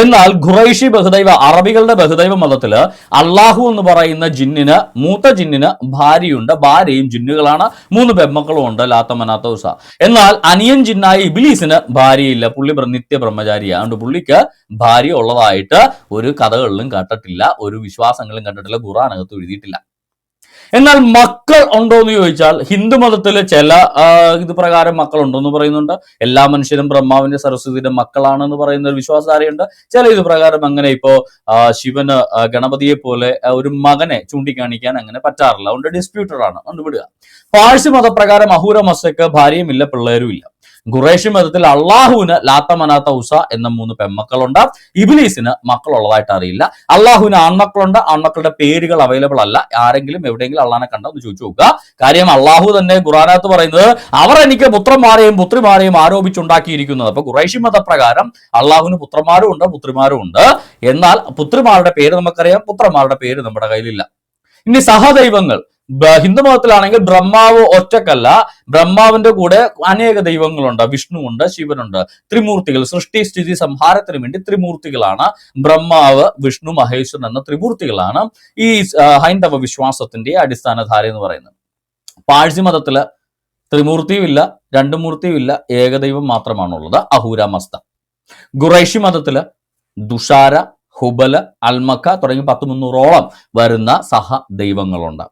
എന്നാൽ ഖുറൈഷി ബഹുദൈവ അറബികളുടെ ബഹുദൈവ മതത്തിൽ അള്ളാഹു എന്ന് പറയുന്ന ജിന്നിന് മൂത്ത ജിന്നിന് ഭാര്യയുണ്ട് ഭാര്യയും ജിന്നുകളാണ് മൂന്ന് പെമ്മക്കളും ഉണ്ട് ലാത്ത മനാത്ത ഉസ. എന്നാൽ അനിയൻ ജിന്നായ ഇബിലീസിന് ഭാര്യയില്ല പുള്ളി നിത്യ ബ്രഹ്മചാരിയാണ് അതുകൊണ്ട് പുള്ളിക്ക് ഭാര്യ ഉള്ളതായിട്ട് ഒരു കഥകളിലും കണ്ടിട്ടില്ല ഒരു വിശ്വാസങ്ങളിലും കണ്ടിട്ടില്ല ഖുറാനകത്ത് എഴുതിയിട്ടില്ല. എന്നാൽ മക്കൾ ഉണ്ടോ എന്ന് ചോദിച്ചാൽ ഹിന്ദു മതത്തിൽ ചില ഇത് പ്രകാരം മക്കൾ ഉണ്ടോ എന്ന് പറയുന്നുണ്ട്. എല്ലാ മനുഷ്യരും ബ്രഹ്മാവിന്റെ സരസ്വതിയുടെ മക്കളാണെന്ന് പറയുന്ന ഒരു വിശ്വാസധാരയുണ്ട്. ചില ഇത് പ്രകാരം അങ്ങനെ ഇപ്പോ ശിവന് ഗണപതിയെ പോലെ ഒരു മകനെ ചൂണ്ടിക്കാണിക്കാൻ അങ്ങനെ പറ്റാറില്ല. അതുകൊണ്ട് ഡിസ്പ്യൂട്ടഡ് ആണ്. അതുകൊണ്ട് വിടുക. പാഴ്സി മതപ്രകാരം അഹൂര മസ്തക്ക് ഭാര്യയുമില്ല പിള്ളേരും ഇല്ല. ഖുറേഷി മതത്തിൽ അള്ളാഹുവിന് ലാത്ത മനാത്ത ഉസ എന്ന മൂന്ന് പെമ്മക്കളുണ്ട്. ഇബിലീസിന് മക്കളുള്ളതായിട്ട് അറിയില്ല. അള്ളാഹുവിന് ആൺമക്കളുണ്ട്. ആൺമക്കളുടെ പേരുകൾ അവൈലബിൾ അല്ല. ആരെങ്കിലും എവിടെയെങ്കിലും അള്ളാനെ കണ്ടോ എന്ന് ചോദിച്ചു നോക്കുക. കാര്യം അള്ളാഹു തന്നെ ഖുറാനകത്ത് പറയുന്നത് അവർ എനിക്ക് പുത്രന്മാരെയും പുത്രിമാരെയും ആരോപിച്ചുണ്ടാക്കിയിരിക്കുന്നത്. അപ്പൊ ഖുറേഷി മതപ്രകാരം അള്ളാഹുവിന് പുത്രന്മാരും ഉണ്ട് പുത്രിമാരും ഉണ്ട്. എന്നാൽ പുത്രിമാരുടെ പേര് നമുക്കറിയാം പുത്രന്മാരുടെ പേര് നമ്മുടെ കയ്യിലില്ല. ഇനി സഹദൈവങ്ങൾ. ഹിന്ദു മതത്തിലാണെങ്കിൽ ബ്രഹ്മാവ് ഒറ്റക്കല്ല. ബ്രഹ്മാവിന്റെ കൂടെ അനേക ദൈവങ്ങളുണ്ട്. വിഷ്ണുവുണ്ട് ശിവനുണ്ട്. ത്രിമൂർത്തികൾ സൃഷ്ടി സ്ഥിതി സംഹാരത്തിന് വേണ്ടി ത്രിമൂർത്തികളാണ്. ബ്രഹ്മാവ് വിഷ്ണു മഹേശ്വരൻ എന്ന ത്രിമൂർത്തികളാണ് ഈ ഹൈന്ദവ വിശ്വാസത്തിന്റെ അടിസ്ഥാന ധാര എന്ന് പറയുന്നത്. പാഴ്സി മതത്തിൽ ത്രിമൂർത്തിയുമില്ല രണ്ടു മൂർത്തിയും ഇല്ല ഏകദൈവം മാത്രമാണുള്ളത്. അഹൂര മസ്ത. ഖുറൈഷി മതത്തിൽ ദുഷാര ഹുബൽ അൽമക്ക തുടങ്ങി പത്ത് മുന്നൂറോളം വരുന്ന സഹ ദൈവങ്ങളുണ്ട്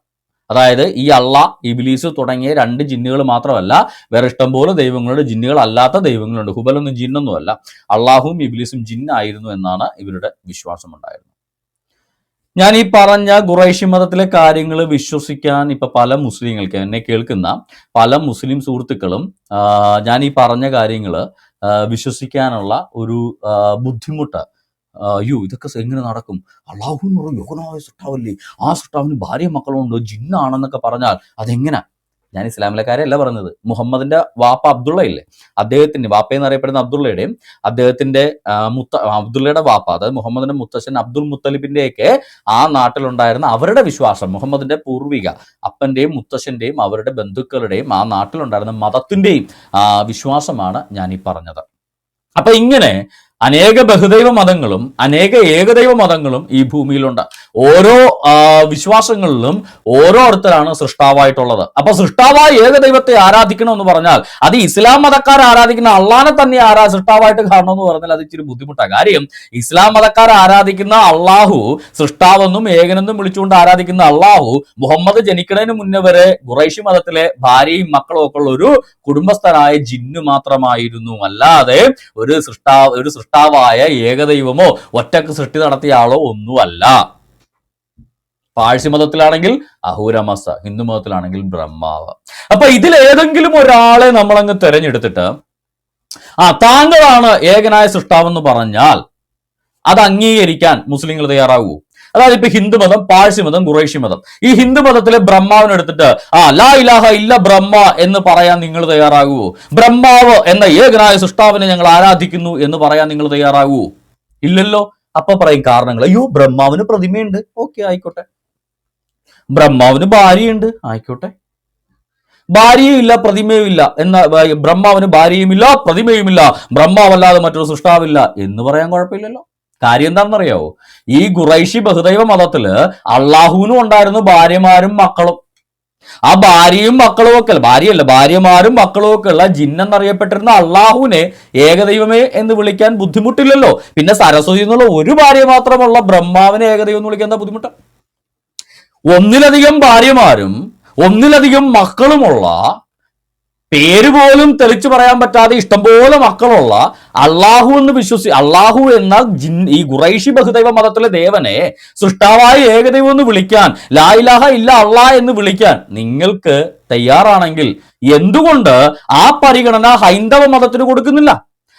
അതായത് ഈ അള്ള ഇബിലീസ് തുടങ്ങിയ രണ്ട് ജിന്നുകൾ മാത്രമല്ല വേറെ ഇഷ്ടംപോലെ ദൈവങ്ങളുടെ ജിന്നുകൾ അല്ലാത്ത ദൈവങ്ങളുണ്ട്. ഹുബലൊന്നും ജിന്നൊന്നുമല്ല. അള്ളാഹുവും ഇബിലീസും ജിന്നായിരുന്നു എന്നാണ് ഇവരുടെ വിശ്വാസം ഉണ്ടായിരുന്നത് ഞാൻ ഈ പറഞ്ഞ ഖുറൈഷി മതത്തിലെ കാര്യങ്ങൾ വിശ്വസിക്കാൻ ഇപ്പൊ പല മുസ്ലിങ്ങൾക്ക് എന്നെ കേൾക്കുന്ന പല മുസ്ലിം സുഹൃത്തുക്കളും ഞാൻ ഈ പറഞ്ഞ കാര്യങ്ങൾ വിശ്വസിക്കാനുള്ള ഒരു ബുദ്ധിമുട്ട് അയ്യോ ഇതൊക്കെ എങ്ങനെ നടക്കും? അള്ളാഹു എന്ന് പറയും യോഗനായ സൃഷ്ടാവല്ലേ? ആ സൃഷ്ടാവിന് ഭാര്യ മക്കളുണ്ടോ? ജിന്നാണെന്നൊക്കെ പറഞ്ഞാൽ അതെങ്ങനെ? ഞാൻ കാര്യമല്ല പറഞ്ഞത്. മുഹമ്മദിന്റെ വാപ്പ അബ്ദുള്ള ഇല്ലേ അദ്ദേഹത്തിന്റെ വാപ്പ എന്ന് അറിയപ്പെടുന്ന അബ്ദുള്ളയുടെയും അദ്ദേഹത്തിന്റെ മുത്ത അബ്ദുള്ളയുടെ വാപ്പ അതായത് മുഹമ്മദിന്റെ മുത്തശ്ശൻ അബ്ദുൽ മുത്തലിബിന്റെയൊക്കെ ആ നാട്ടിലുണ്ടായിരുന്ന അവരുടെ വിശ്വാസം മുഹമ്മദിന്റെ പൂർവിക അപ്പന്റെയും മുത്തശ്ശന്റെയും അവരുടെ ബന്ധുക്കളുടെയും ആ നാട്ടിലുണ്ടായിരുന്ന മതത്തിന്റെയും വിശ്വാസമാണ് ഞാൻ ഈ പറഞ്ഞത്. അപ്പൊ ഇങ്ങനെ അനേക ബഹുദൈവ മതങ്ങളും അനേക ഏകദൈവ മതങ്ങളും ഈ ഭൂമിയിലുണ്ട്. ഓരോ വിശ്വാസങ്ങളിലും ഓരോരുത്തരാണ് സൃഷ്ടാവായിട്ടുള്ളത്. അപ്പൊ സൃഷ്ടാവായ ഏകദൈവത്തെ ആരാധിക്കണം എന്ന് പറഞ്ഞാൽ അത് ഇസ്ലാം മതക്കാർ ആരാധിക്കുന്ന അള്ളാനെ തന്നെ ആരാ സൃഷ്ടാവായിട്ട് കാണണം എന്ന് പറഞ്ഞാൽ അത് ഇച്ചിരി ബുദ്ധിമുട്ടാണ് കാര്യം ഇസ്ലാം മതക്കാർ ആരാധിക്കുന്ന അള്ളാഹു സൃഷ്ടാവെന്നും ഏകനെന്നും വിളിച്ചുകൊണ്ട് ആരാധിക്കുന്ന അള്ളാഹു മുഹമ്മദ് ജനിക്കുന്നതിന് മുന്നേ വരെ ഖുറൈഷി മതത്തിലെ ഭാര്യയും മക്കളും ഒക്കെ ഉള്ള ഒരു കുടുംബസ്ഥനായ ജിന്നു മാത്രമായിരുന്നു. അല്ലാതെ ഒരു സൃഷ്ടാവ് ഒരു സൃഷ്ടാവായ ഏകദൈവമോ ഒറ്റയ്ക്ക് സൃഷ്ടി നടത്തിയ ആളോ ഒന്നുമല്ല. പാഴ്സി മതത്തിലാണെങ്കിൽ അഹൂരമസ ഹിന്ദു മതത്തിലാണെങ്കിൽ ബ്രഹ്മാവ്. അപ്പൊ ഇതിൽ ഏതെങ്കിലും ഒരാളെ നമ്മളങ്ങ് തെരഞ്ഞെടുത്തിട്ട് ആ താങ്കളാണ് ഏകനായ സൃഷ്ടാവെന്ന് പറഞ്ഞാൽ അത് അംഗീകരിക്കാൻ മുസ്ലിങ്ങൾ തയ്യാറാകൂ അതായത് ഇപ്പൊ ഹിന്ദു മതം പാഴ്സി മതം ഖുറൈഷി മതം. ഈ ഹിന്ദു മതത്തിലെ ബ്രഹ്മാവിനെ എടുത്തിട്ട് ആ ലാ ഇലാഹ ഇല്ല ബ്രഹ്മ എന്ന് പറയാൻ നിങ്ങൾ തയ്യാറാകൂ. ബ്രഹ്മാവ് എന്ന ഏകനായ സൃഷ്ടാവിനെ ഞങ്ങൾ ആരാധിക്കുന്നു എന്ന് പറയാൻ നിങ്ങൾ തയ്യാറാകൂ. ഇല്ലല്ലോ? അപ്പൊ പറയും കാരണങ്ങൾ. അയ്യോ ബ്രഹ്മാവിന് പ്രതിമയുണ്ട്. ഓക്കെ ആയിക്കോട്ടെ. ബ്രഹ്മാവിന് ഭാര്യയുണ്ട്. ആയിക്കോട്ടെ. ഭാര്യയും പ്രതിമയുമില്ല. എന്ന ബ്രഹ്മാവിന് ഭാര്യയുമില്ല പ്രതിമയുമില്ല. ബ്രഹ്മാവല്ലാതെ മറ്റൊരു സൃഷ്ടാവില്ല എന്ന് പറയാൻ കുഴപ്പമില്ലല്ലോ. കാര്യം എന്താണെന്നറിയാവോ? ഈ ഖുറൈഷി ബഹുദൈവ മതത്തിൽ അള്ളാഹുവിനും ഉണ്ടായിരുന്നു ഭാര്യമാരും മക്കളും. ആ ഭാര്യയും മക്കളും ഒക്കെ ഭാര്യയല്ല ഭാര്യമാരും മക്കളും ഒക്കെ ഉള്ള ജിന്നെന്നറിയപ്പെട്ടിരുന്ന അള്ളാഹുവിനെ ഏകദൈവമേ എന്ന് വിളിക്കാൻ ബുദ്ധിമുട്ടില്ലല്ലോ. പിന്നെ സരസ്വതി എന്നുള്ള ഒരു ഭാര്യ മാത്രമുള്ള ബ്രഹ്മാവിനെ ഏകദൈവം എന്ന് വിളിക്കാൻ എന്താ ബുദ്ധിമുട്ട്? ഒന്നിലധികം ഭാര്യമാരും ഒന്നിലധികം മക്കളുമുള്ള പേര് പോലും തെളിച്ചു പറയാൻ പറ്റാതെ ഇഷ്ടംപോലെ മക്കളുള്ള അള്ളാഹു എന്ന് വിശ്വസി അള്ളാഹു എന്ന ഈ ഖുറൈഷി ബഹുദൈവ മതത്തിലെ ദേവനെ സൃഷ്ടാവായ ഏകദൈവം എന്ന് വിളിക്കാൻ ലാ ഇലാഹ ഇല്ല അള്ളാ എന്ന് വിളിക്കാൻ നിങ്ങൾക്ക് തയ്യാറാണെങ്കിൽ എന്തുകൊണ്ട് ആ പരിഗണന ഹൈന്ദവ മതത്തിന് കൊടുക്കുന്നില്ല?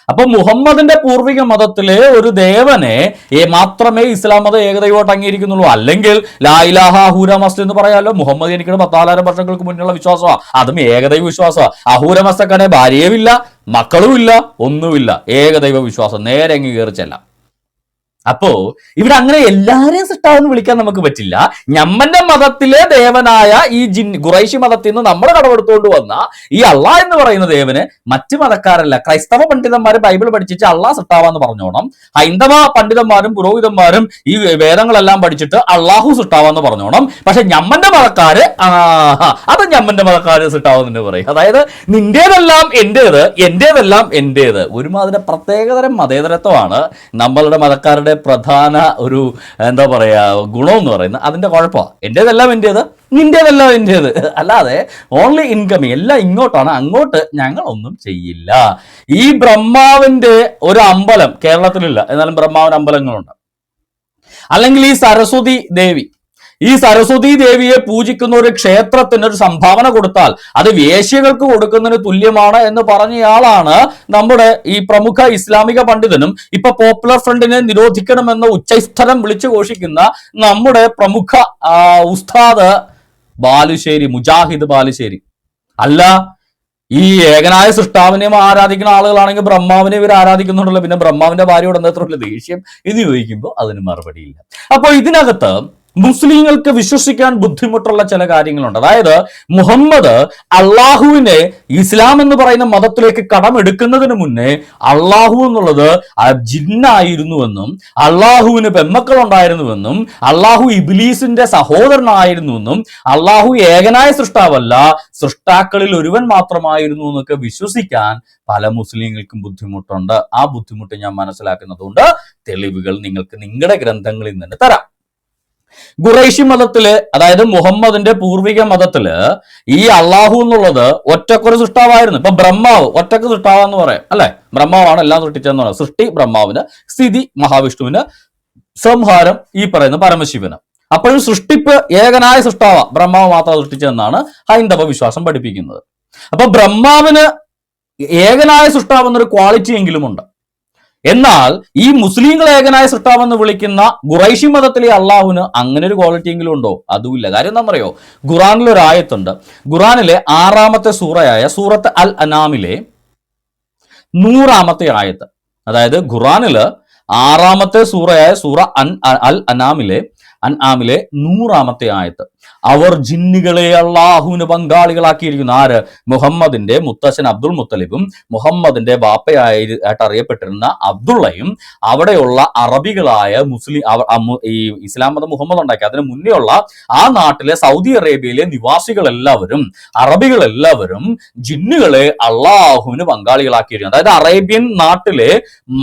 അപ്പൊ മുഹമ്മദിന്റെ പൂർവിക മതത്തിലെ ഒരു ദേവനെ ഏ മാത്രമേ ഇസ്ലാം മത ഏകദൈവമായിട്ട് അംഗീകരിക്കുന്നുള്ളൂ. അല്ലെങ്കിൽ ലായിലാഹ അഹൂര മസ്ത് എന്ന് പറയാലോ മുഹമ്മദ് എനിക്ക് പത്താലായിരം വർഷങ്ങൾക്ക് മുന്നിലുള്ള വിശ്വാസമാണ് അതും ഏകദൈവ വിശ്വാസമാണ് അഹൂര മസ്തക്കനെ ഭാര്യയുമില്ല മക്കളുമില്ല ഒന്നുമില്ല. ഏകദൈവ വിശ്വാസം. നേരെ അംഗീകരിച്ചല്ല അപ്പോ ഇവിടെ അങ്ങനെ എല്ലാരെയും സൃഷ്ടാവെന്ന് വിളിക്കാൻ നമുക്ക് പറ്റില്ല. ഞമ്മന്റെ മതത്തിലെ ദേവനായ ഈ ജിൻ ഖുറൈശി മതത്തിൽ നിന്ന് നമ്മൾ കടമെടുത്തുകൊണ്ട് വന്ന ഈ അള്ളാ എന്ന് പറയുന്ന ദേവന് മറ്റു മതക്കാരല്ല ക്രൈസ്തവ പണ്ഡിതന്മാര് ബൈബിൾ പഠിച്ചിട്ട് അള്ളാ സൃഷ്ടാവെന്ന് പറഞ്ഞോണം. ഹൈന്ദവ പണ്ഡിതന്മാരും പുരോഹിതന്മാരും ഈ വേദങ്ങളെല്ലാം പഠിച്ചിട്ട് അള്ളാഹു സൃഷ്ടാവെന്ന് പറഞ്ഞോണം. പക്ഷെ ഞമ്മന്റെ മതക്കാര് അത് ഞമ്മന്റെ മതക്കാര് സൃഷ്ടാവെന്ന് പറയും. അതായത് നിന്റേതെല്ലാം എന്റേത് എന്റേതെല്ലാം എന്റേത്. ഒരുമാതിരി പ്രത്യേകതരം മതേതരത്വമാണ് നമ്മളുടെ മതക്കാരുടെ പ്രധാന ഒരു എന്താ പറയുക ഗുണമെന്ന് പറയുന്നത് അതിന്റെ കുഴപ്പമാണ് എന്റേതെല്ലാം എന്റേത് നിന്റേതെല്ലാം എന്റേത് അല്ലാതെ ഓൺലി ഇൻകമിങ് എല്ലാം ഇങ്ങോട്ടാണ്. അങ്ങോട്ട് ഞങ്ങൾ ഒന്നും ചെയ്യില്ല. ഈ ബ്രഹ്മാവിന്റെ ഒരു അമ്പലം കേരളത്തിലില്ല. എന്നാലും ബ്രഹ്മാവിന്റെ അമ്പലങ്ങളുണ്ട്. അല്ലെങ്കിൽ ഈ സരസ്വതി ദേവി ഈ സരസ്വതി ദേവിയെ പൂജിക്കുന്ന ഒരു ക്ഷേത്രത്തിന് ഒരു സംഭാവന കൊടുത്താൽ അത് വേശ്യകൾക്ക് കൊടുക്കുന്നതിന് തുല്യമാണ് എന്ന് പറഞ്ഞയാളാണ് നമ്മുടെ ഈ പ്രമുഖ ഇസ്ലാമിക പണ്ഡിതനും ഇപ്പൊ പോപ്പുലർ ഫ്രണ്ടിനെ നിരോധിക്കണമെന്ന് ഉച്ചസ്ഥലം വിളിച്ചു ഘോഷിക്കുന്ന നമ്മുടെ പ്രമുഖ ഉസ്താദ് ബാലുശ്ശേരി മുജാഹിദ് ബാലുശ്ശേരി. അല്ല ഈ ഏകനായ സൃഷ്ടാവിനെയും ആരാധിക്കുന്ന ആളുകളാണെങ്കിൽ ബ്രഹ്മാവിനെ ഇവർ ആരാധിക്കുന്നുണ്ടല്ലോ. പിന്നെ ബ്രഹ്മാവിന്റെ ഭാര്യയോട് എന്താ ദേഷ്യം? എന്ന് ചോദിക്കുമ്പോൾ അതിന് മറുപടിയില്ല. അപ്പോൾ ഇതിനകത്ത് മുസ്ലിങ്ങൾക്ക് വിശ്വസിക്കാൻ ബുദ്ധിമുട്ടുള്ള ചില കാര്യങ്ങളുണ്ട്. അതായത് മുഹമ്മദ് അള്ളാഹുവിനെ ഇസ്ലാം എന്ന് പറയുന്ന മതത്തിലേക്ക് കടമെടുക്കുന്നതിന് മുന്നേ അള്ളാഹു എന്നുള്ളത് ജിന്നായിരുന്നുവെന്നും അള്ളാഹുവിന് പെമ്മക്കൾ ഉണ്ടായിരുന്നുവെന്നും അള്ളാഹു ഇബിലീസിന്റെ സഹോദരനായിരുന്നുവെന്നും അള്ളാഹു ഏകനായ സൃഷ്ടാവല്ല സൃഷ്ടാക്കളിൽ ഒരുവൻ മാത്രമായിരുന്നു എന്നൊക്കെ വിശ്വസിക്കാൻ പല മുസ്ലിങ്ങൾക്കും ബുദ്ധിമുട്ടുണ്ട്. ആ ബുദ്ധിമുട്ട് ഞാൻ മനസ്സിലാക്കുന്നതുകൊണ്ട് തെളിവുകൾ നിങ്ങൾക്ക് നിങ്ങളുടെ ഗ്രന്ഥങ്ങളിൽ നിന്ന് തരാം. ഖുറൈശി മതത്തിൽ അതായത് മുഹമ്മദിന്റെ പൂർവിക മതത്തിൽ ഈ അള്ളാഹു എന്നുള്ളത് ഒറ്റക്കൊരു സൃഷ്ടാവായിരുന്നു. ഇപ്പൊ ബ്രഹ്മാവ് ഒറ്റയ്ക്ക് സൃഷ്ടാവെന്ന് പറയാം അല്ലെ? ബ്രഹ്മാവാണ് എല്ലാം സൃഷ്ടിച്ചതെന്ന് പറയാം. സൃഷ്ടി ബ്രഹ്മാവിന് സ്ഥിതി മഹാവിഷ്ണുവിന് സംഹാരം ഈ പറയുന്ന പരമശിവന്. അപ്പോഴും സൃഷ്ടിപ്പ് ഏകനായ സൃഷ്ടാവ. ബ്രഹ്മാവ് മാത്രം സൃഷ്ടിച്ചതെന്നാണ് ഹൈന്ദവ വിശ്വാസം പഠിപ്പിക്കുന്നത്. അപ്പൊ ബ്രഹ്മാവിന് ഏകനായ സൃഷ്ടാവ് എന്നൊരു ക്വാളിറ്റി എങ്കിലും ഉണ്ട്. എന്നാൽ ഈ മുസ്ലിങ്ങൾ ഏകനായ സൃഷ്ടാവെന്ന് വിളിക്കുന്ന ഖുറൈഷി മതത്തിലെ അള്ളാഹുവിന് അങ്ങനെ ഒരു ക്വാളിറ്റി എങ്കിലും ഉണ്ടോ? അതുമില്ല. കാര്യം എന്താ പറയോ ഖുറാനിൽ ഒരു ആയത്തുണ്ട്. ഖുറാനിലെ ആറാമത്തെ സൂറയായ സൂറത്ത് അൽ അനാമിലെ നൂറാമത്തെ ആയത്ത്. അതായത് ഖുറാനിൽ ആറാമത്തെ സൂറയായ സൂറ അൻ അൽ അനാമിലെ അൻ ആമിലെ നൂറാമത്തെ ആയത്ത്. അവർ ജിന്നുകളെ അള്ളാഹുവിന് പങ്കാളികളാക്കിയിരിക്കുന്നു. ആര്? മുഹമ്മദിന്റെ മുത്തശ്ശൻ അബ്ദുൾ മുത്തലിബും മുഹമ്മദിന്റെ ബാപ്പയായി ആയിട്ട് അറിയപ്പെട്ടിരുന്ന അബ്ദുള്ളയും അവിടെയുള്ള അറബികളായ മുസ്ലിം ഈ ഇസ്ലാം മതം മുഹമ്മദ് ഉണ്ടാക്കി. അതിന് മുന്നേയുള്ള ആ നാട്ടിലെ സൗദി അറേബ്യയിലെ നിവാസികൾ എല്ലാവരും അറബികൾ എല്ലാവരും ജിന്നുകളെ അള്ളാഹുവിന് പങ്കാളികളാക്കിയിരിക്കുന്നു. അതായത് അറേബ്യൻ നാട്ടിലെ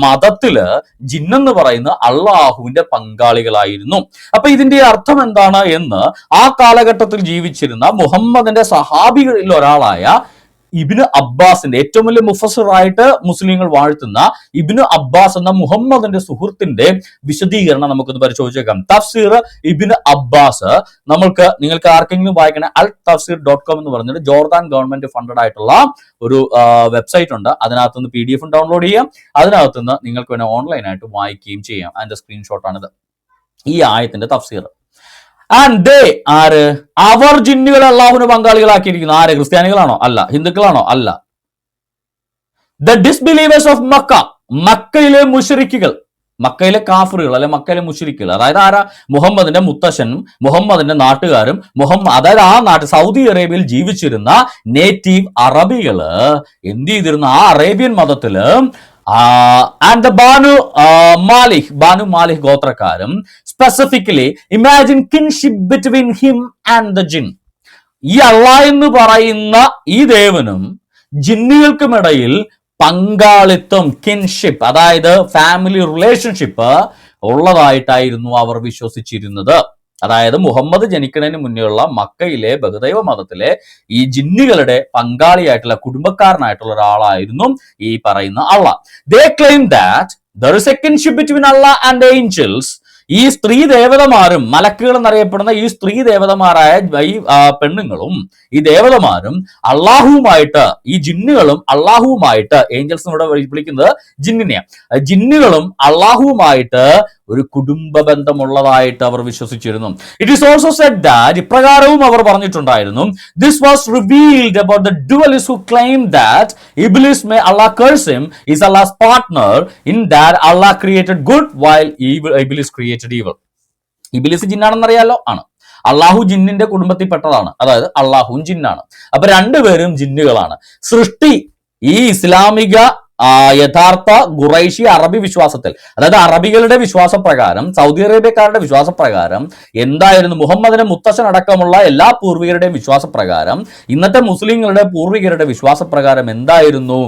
മതത്തിൽ ജിന്നെന്ന് പറയുന്ന അള്ളാഹുവിന്റെ പങ്കാളികളായിരുന്നു. അപ്പൊ ഇതിന്റെ അർത്ഥം എന്താണ് എന്ന് ആ കാലഘട്ടത്തിൽ ജീവിച്ചിരുന്ന മുഹമ്മദിന്റെ സഹാബികളിൽ ഒരാളായ ഇബിന് അബ്ബാസിന്റെ ഏറ്റവും വലിയ മുഫസറായിട്ട് മുസ്ലിങ്ങൾ വാഴ്ത്തുന്ന ഇബിന് അബ്ബാസ് എന്ന മുഹമ്മദിന്റെ സുഹൃത്തിന്റെ വിശദീകരണം നമുക്കൊന്ന് പരിശോധിച്ചേക്കാം. തഫ്സീർ ഇബിന് അബ്ബാസ്. നമ്മൾക്ക് നിങ്ങൾക്ക് ആർക്കെങ്കിലും വായിക്കണേ അൽ തഫ്സീർ ഡോട്ട് കോം എന്ന് പറഞ്ഞിട്ട് ജോർദാൻ ഗവൺമെന്റ് ഫണ്ടഡ് ആയിട്ടുള്ള ഒരു വെബ്സൈറ്റ് ഉണ്ട്. അതിനകത്ത് നിന്ന് പി ഡി എഫും ഡൗൺലോഡ് ചെയ്യാം. അതിനകത്ത് നിന്ന് നിങ്ങൾക്ക് വേണേൽ ഓൺലൈനായിട്ട് വായിക്കുകയും ചെയ്യാം. അതിന്റെ സ്ക്രീൻഷോട്ടാണിത് ഈ ആയത്തിന്റെ തഫ്സീർ. ആൻഡ് ദേ ആര് അവർ ജിന്നുകളെ അള്ളാഹുവിന് പങ്കാളികളാക്കിയിരിക്കുന്നു. ആര്? ക്രിസ്ത്യാനികളാണോ? അല്ല. ഹിന്ദുക്കളാണോ? അല്ല. ദ ഡിസ്ബിലീവേഴ്സ് ഓഫ് മക്ക മക്കയിലെ മുഷറിക്കുകൾ മക്കയിലെ കാഫറുകൾ അല്ലെ മക്കയിലെ മുഷരിക്കുകൾ അതായത് ആരാ? മുഹമ്മദിന്റെ മുത്തശ്ശനും മുഹമ്മദിന്റെ നാട്ടുകാരും മുഹമ്മദ് അതായത് ആ നാട്ട് സൗദി അറേബ്യയിൽ ജീവിച്ചിരുന്ന നേറ്റീവ് അറബികൾ എന്ത് ചെയ്തിരുന്ന? ആ അറേബ്യൻ മതത്തിൽ and the Banu Malik Banu Malik ഗോത്രക്കാരും specifically imagine kinship between him and the jinn ഈ അള്ള എന്ന് പറയുന്ന ഈ ദേവനും ജിന്നുകൾക്കുമിടയിൽ പങ്കാളിത്തം കിൻഷിപ്പ് അതായത് ഫാമിലി റിലേഷൻഷിപ്പ് ഉള്ളതായിട്ടായിരുന്നു അവർ വിശ്വസിച്ചിരുന്നത്. അതായത് മുഹമ്മദ് ജനിക്കുന്നതിന് മുന്നേയുള്ള മക്കയിലെ ബഹുദൈവ മതത്തിലെ ഈ ജിന്നുകളുടെ പങ്കാളിയായിട്ടുള്ള കുടുംബക്കാരനായിട്ടുള്ള ഒരാളായിരുന്നു ഈ പറയുന്ന Allah they claim that there is a kinship between Allah and angels ഈ സ്ത്രീ ദേവതമാരും മലക്കുകൾ എന്നറിയപ്പെടുന്ന ഈ സ്ത്രീ ദേവതമാരായ ഈ പെണ്ണുങ്ങളും ഈ ദേവതമാരും അള്ളാഹുവുമായിട്ട് ഈ ജിന്നുകളും അള്ളാഹുവുമായിട്ട് ഏഞ്ചൽസ് ഇവിടെ വിളിക്കുന്നത് ജിന്നിനെയാണ്. ജിന്നുകളും അള്ളാഹുവുമായിട്ട് ഒരു കുടുംബ ബന്ധമുള്ളതായിട്ട് അവർ വിശ്വസിച്ചിരുന്നു. It is also said that ഇപ്രകാരവും അവർ പറഞ്ഞിട്ടുണ്ടായിരുന്നു this was revealed about the dualists who claim that Iblis may Allah curse him is Allah partner in that Allah created good while Iblis Iblis created evil. Iblis ജിന്നാണെന്നറിയാലോ? ആണ്. അള്ളാഹു ജിന്നിന്റെ കുടുംബത്തിൽപ്പെട്ടതാണ് അതായത് അള്ളാഹു ജിന്നാണ്. അപ്പൊ രണ്ടുപേരും ജിന്നുകളാണ്. സൃഷ്ടി ഈ ഇസ്ലാമിക യഥാർത്ഥ ഖുറൈശി അറബി വിശ്വാസത്തിൽ അതായത് അറബികളുടെ വിശ്വാസപ്രകാരം സൗദി അറേബ്യക്കാരുടെ വിശ്വാസപ്രകാരം എന്തായിരുന്നു മുഹമ്മദിന്റെ മുത്തശ്ശൻ അടക്കമുള്ള എല്ലാ പൂർവികരുടെയും വിശ്വാസപ്രകാരം ഇന്നത്തെ മുസ്ലിങ്ങളുടെ പൂർവികരുടെ വിശ്വാസപ്രകാരം എന്തായിരുന്നു?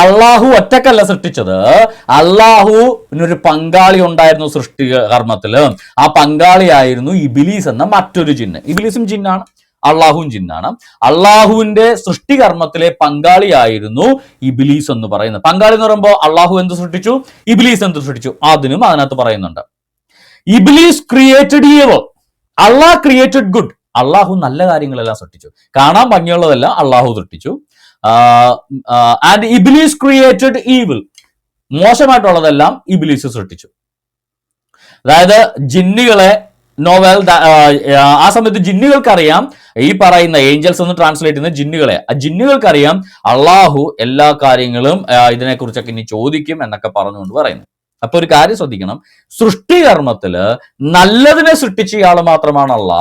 അള്ളാഹു ഒറ്റക്കല്ല സൃഷ്ടിച്ചത്. അള്ളാഹുവിനൊരു പങ്കാളി ഉണ്ടായിരുന്നു സൃഷ്ടി കർമ്മത്തിൽ. ആ പങ്കാളിയായിരുന്നു ഇബിലീസ് എന്ന മറ്റൊരു ജിന്ന്. ഇബിലീസും ജിന്നാണ്. അള്ളാഹുവും ജിന്നാണ്. അള്ളാഹുവിന്റെ സൃഷ്ടികർമ്മത്തിലെ പങ്കാളിയായിരുന്നു ഇബിലീസ് എന്ന് പറയുന്നത്. പങ്കാളി എന്ന് പറയുമ്പോൾ അള്ളാഹു എന്ത് സൃഷ്ടിച്ചു? ഇബിലീസ് എന്ത് സൃഷ്ടിച്ചു? അതിനും അതിനകത്ത് പറയുന്നുണ്ട്. Iblis created evil Allah created good അള്ളാഹു നല്ല കാര്യങ്ങളെല്ലാം സൃഷ്ടിച്ചു. കാണാൻ ഭംഗിയുള്ളതെല്ലാം അള്ളാഹു സൃഷ്ടിച്ചു. ആൻഡ് ഇബിലീസ് ക്രിയേറ്റഡ് ഈവിൽ മോശമായിട്ടുള്ളതെല്ലാം ഇബിലീസ് സൃഷ്ടിച്ചു. അതായത് ജിന്നുകളെ നോവൽ ആ സമയത്ത് ജിന്നുകൾക്കറിയാം ഈ പറയുന്ന ഏഞ്ചൽസ് എന്ന് ട്രാൻസ്ലേറ്റ് ചെയ്യുന്ന ജിന്നുകളെ. ആ ജിന്നുകൾക്കറിയാം അള്ളാഹു എല്ലാ കാര്യങ്ങളും ഇതിനെക്കുറിച്ചൊക്കെ ഇനി ചോദിക്കും എന്നൊക്കെ പറഞ്ഞുകൊണ്ട് പറയുന്നു. അപ്പൊ ഒരു കാര്യം ശ്രദ്ധിക്കണം. സൃഷ്ടികർമ്മത്തിൽ നല്ലതിനെ സൃഷ്ടിച്ച ഇയാൾ മാത്രമാണ് അല്ല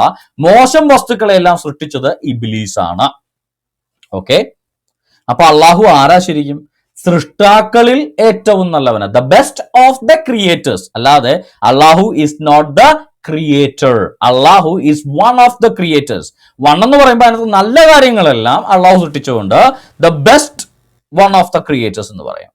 മോശം വസ്തുക്കളെല്ലാം സൃഷ്ടിച്ചത് ഇബിലീസ് ആണ് ഓക്കെ? അപ്പൊ അള്ളാഹു ആരാ ശരിക്കും? സൃഷ്ടാക്കളിൽ ഏറ്റവും നല്ലവന്. The best of the creators അല്ലാതെ Allah is not the creator Allah is one of the creators one എന്ന് പറയുമ്പോൾ അതിനകത്ത് നല്ല കാര്യങ്ങളെല്ലാം അള്ളാഹു സൃഷ്ടിച്ചുകൊണ്ട് the best one of the creators എന്ന് പറയാം.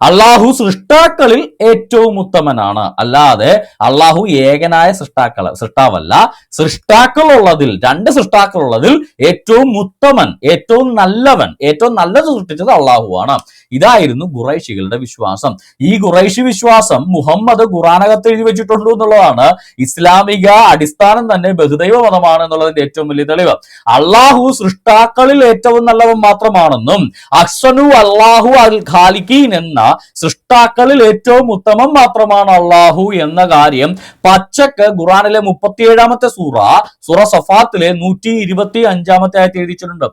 അള്ളാഹു സൃഷ്ടാക്കളിൽ ഏറ്റവും ഉത്തമനാണ്. അല്ലാതെ അള്ളാഹു ഏകനായ സൃഷ്ടാക്കൾ സൃഷ്ടാവല്ല. സൃഷ്ടാക്കളുള്ളതിൽ രണ്ട് സൃഷ്ടാക്കളുള്ളതിൽ ഏറ്റവും ഉത്തമൻ ഏറ്റവും നല്ലവൻ ഏറ്റവും നല്ലത് സൃഷ്ടിച്ചത് അള്ളാഹുവാണ് ഇതായിരുന്നു ഖുറൈഷികളുടെ വിശ്വാസം. ഈ ഖുറൈഷി വിശ്വാസം മുഹമ്മദ് ഖുറാനകത്ത് എഴുതി വെച്ചിട്ടുള്ളൂ എന്നുള്ളതാണ് ഇസ്ലാമിക അടിസ്ഥാനം തന്നെ ബഹുദൈവ മതമാണ് എന്നുള്ളതിന്റെ ഏറ്റവും വലിയ തെളിവ്. അള്ളാഹു സൃഷ്ടാക്കളിൽ ഏറ്റവും നല്ലവൻ മാത്രമാണെന്നും അക്സനു അള്ളാഹു അൽ ഖാലിഖീൻ എന്ന സൃഷ്ടാക്കളിൽ ഏറ്റവും ഉത്തമം മാത്രമാണ് അള്ളാഹു എന്ന കാര്യം പച്ചക്ക് ഖുറാനിലെ മുപ്പത്തിയേഴാമത്തെ സൂറ സൂറ സഫാത്തിലെ നൂറ്റി ഇരുപത്തി അഞ്ചാമത്തെ ആയിട്ട് എഴുതിച്ചിട്ടുണ്ട്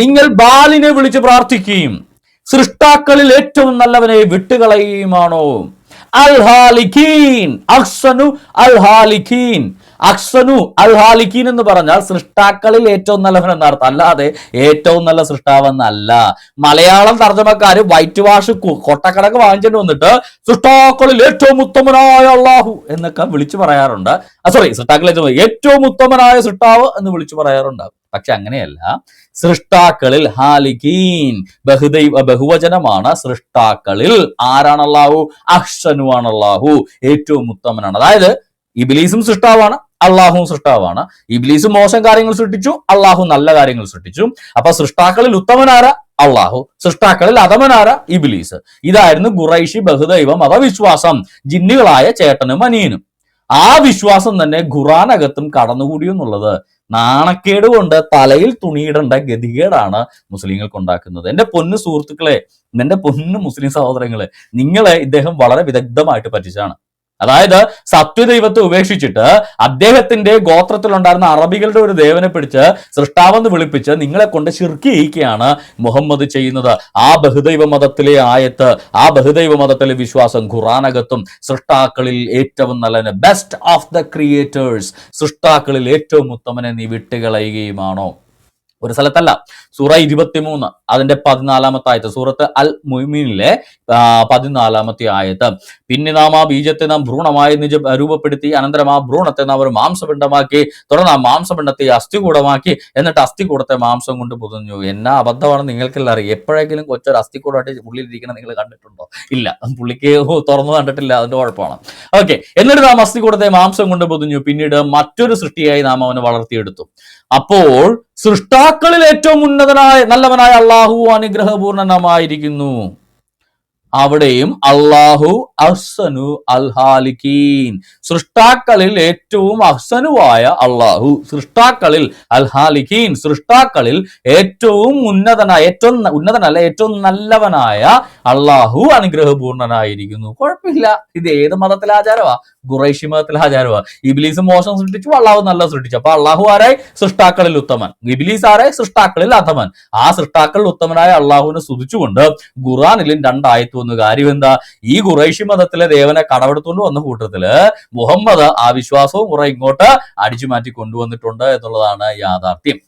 നിങ്ങൾ ബാലിനെ വിളിച്ച് പ്രാർത്ഥിക്കുകയും സൃഷ്ടാക്കളിൽ ഏറ്റവും നല്ലവനെ വിട്ടുകളയുമാണോ? അൽ ഹാലിഖീൻ അഹ്സനു അൽ ഹാലിഖീൻ അക്സനു ഹാലിഖീൻ എന്ന് പറഞ്ഞാൽ സൃഷ്ടാക്കളിൽ ഏറ്റവും നല്ലവൻ എന്നർത്ഥം. അല്ലാതെ ഏറ്റവും നല്ല സൃഷ്ടാവെന്നല്ല. മലയാളം തർജമക്കാര് വൈറ്റ് വാഷ് കൊട്ടക്കടക്ക് വാങ്ങിച്ചിട്ട് വന്നിട്ട് സൃഷ്ടാക്കളിൽ ഏറ്റവും ഉത്തമനായ അള്ളാഹു എന്നൊക്കെ വിളിച്ചു പറയാറുണ്ട്. സോറി സൃഷ്ടാക്കളിൽ ഏറ്റവും ഉത്തമനായ സൃഷ്ടാവ് എന്ന് വിളിച്ചു പറയാറുണ്ട്. പക്ഷെ അങ്ങനെയല്ല. സൃഷ്ടാക്കളിൽ ഹാലിഖീൻ ബഹുദൈവ ബഹുവചനമാണ് സൃഷ്ടാക്കളിൽ. ആരാണ് അള്ളാഹു അഹ്സനു ആണ് അള്ളാഹു ഏറ്റവും ഉത്തമനാണ്. അതായത് ഇബിലീസും സൃഷ്ടാവാണ് അള്ളാഹുവും സൃഷ്ടാവാണ്. ഇബിലീസ് മോശം കാര്യങ്ങൾ സൃഷ്ടിച്ചു അള്ളാഹു നല്ല കാര്യങ്ങൾ സൃഷ്ടിച്ചു. അപ്പൊ സൃഷ്ടാക്കളിൽ ഉത്തമനാര? അള്ളാഹു സൃഷ്ടാക്കളിൽ അധമനാര? ഇബിലീസ്. ഇതായിരുന്നു ഖുറൈഷി ബഹുദൈവ വിശ്വാസം. ജിന്നുകളായ ചേട്ടനും അനിയനും. ആ വിശ്വാസം തന്നെ ഖുറാനകത്തും കടന്നുകൂടി എന്നുള്ളത് നാണക്കേട് കൊണ്ട് തലയിൽ തുണിയിടേണ്ട ഗതികേടാണ് മുസ്ലിങ്ങൾക്ക് ഉണ്ടാക്കുന്നത് എന്റെ പൊന്നു സുഹൃത്തുക്കളെ എന്റെ പൊന്നു മുസ്ലിം സഹോദരങ്ങളെ നിങ്ങളെ ഇദ്ദേഹം വളരെ വിദഗ്ധമായിട്ട് പറ്റിച്ചാണ് അതായത് സത്യദൈവത്തെ ഉപേക്ഷിച്ചിട്ട് അദ്ദേഹത്തിന്റെ ഗോത്രത്തിലുണ്ടായിരുന്ന അറബികളുടെ ഒരു ദേവനെ പിടിച്ച് സൃഷ്ടാവെന്ന് വിളിപ്പിച്ച് നിങ്ങളെ കൊണ്ട് ശിർക്കി ചെയ്യിക്കുകയാണ് മുഹമ്മദ് ചെയ്യുന്നത്. ആ ബഹുദൈവ മതത്തിലെ ആയത്ത് ആ ബഹുദൈവ മതത്തിലെ വിശ്വാസം ഖുറാനകത്തും സൃഷ്ടാക്കളിൽ ഏറ്റവും നല്ലതിന് ബെസ്റ്റ് ഓഫ് ദ ക്രിയേറ്റേഴ്സ് സൃഷ്ടാക്കളിൽ ഏറ്റവും ഉത്തമനെ നീ വിട്ടുകളയുകയുമാണോ? ഒരു സ്ഥലത്തല്ല. സൂറ ഇരുപത്തിമൂന്ന് അതിന്റെ പതിനാലാമത്തെ ആയത്ത് സൂറത്ത് അൽ മൊയ്മീനിലെ പതിനാലാമത്തെ ആയത്ത്. പിന്നെ നാം ആ ബീജത്തെ നാം ഭ്രൂണമായി നിജ രൂപപ്പെടുത്തി അനന്തരം ആ ഭ്രൂണത്തെ നാം ഒരു മാംസപിണ്ഡമാക്കി തുടർന്ന് ആ മാംസപിണ്ഡത്തെ അസ്ഥികൂടമാക്കി എന്നിട്ട് അസ്ഥികൂടത്തെ മാംസം കൊണ്ട് പൊതിഞ്ഞു. എന്നാ അബദ്ധമാണ് നിങ്ങൾക്കെല്ലാം അറിയാം. എപ്പോഴെങ്കിലും കൊച്ചൊരു അസ്ഥികൂടമായിട്ട് ഉള്ളിലിരിക്കണം നിങ്ങൾ കണ്ടിട്ടുണ്ടോ? ഇല്ല. പുള്ളിക്ക് തുറന്നു കണ്ടിട്ടില്ല. അതിന്റെ കുഴപ്പമാണ്. ഓക്കെ. എന്നിട്ട് നാം അസ്ഥികൂടത്തെ മാംസം കൊണ്ട് പൊതിഞ്ഞു. പിന്നീട് മറ്റൊരു സൃഷ്ടിയായി നാം അവനെ വളർത്തിയെടുത്തു. അപ്പോൾ സൃഷ്ടാക്കളിൽ ഏറ്റവും ഉന്നതനായ നല്ലവനായ അള്ളാഹു അനുഗ്രഹപൂർണമായിരിക്കുന്നു അവിടെയും അള്ളാഹു അഹ്സനു അൽഹാലിക്കീൻ. സൃഷ്ടാക്കളിൽ ഏറ്റവും അഹ്സനുവായ അള്ളാഹു സൃഷ്ടാക്കളിൽ അൽഹാലിക്കീൻ. സൃഷ്ടാക്കളിൽ ഏറ്റവും ഉന്നതനായ ഏറ്റവും ഉന്നതനല്ല ഏറ്റവും നല്ലവനായ അള്ളാഹു അനുഗ്രഹപൂർണനായിരിക്കുന്നു. കുഴപ്പമില്ല. ഇത് ഏത് മതത്തിലെ ആചാരമാ ഖുറൈശി മതത്തിലെ ആചാരമാ ഇബിലീസ് മോശം സൃഷ്ടിച്ചു അള്ളാഹു നല്ല സൃഷ്ടിച്ചു. അപ്പൊ അള്ളാഹു ആരായി? സൃഷ്ടാക്കളിൽ ഉത്തമൻ. ഇബിലീസ് ആരായി? സൃഷ്ടാക്കളിൽ അധമൻ. ആ സൃഷ്ടാക്കളിൽ ഉത്തമനായ അള്ളാഹുവിനെ സ്തുതിച്ചുകൊണ്ട് ഖുറാനിലും രണ്ടായത്തു വന്ന കാര്യം എന്താ? ഈ ഖുറൈഷി മതത്തിലെ ദേവനെ കടമെടുത്തുകൊണ്ട് വന്ന കൂട്ടത്തിൽ മുഹമ്മദ് ആ വിശ്വാസവും കുറെ ഇങ്ങോട്ട് അടിച്ചു മാറ്റി കൊണ്ടുവന്നിട്ടുണ്ട് എന്നുള്ളതാണ് യാഥാർത്ഥ്യം.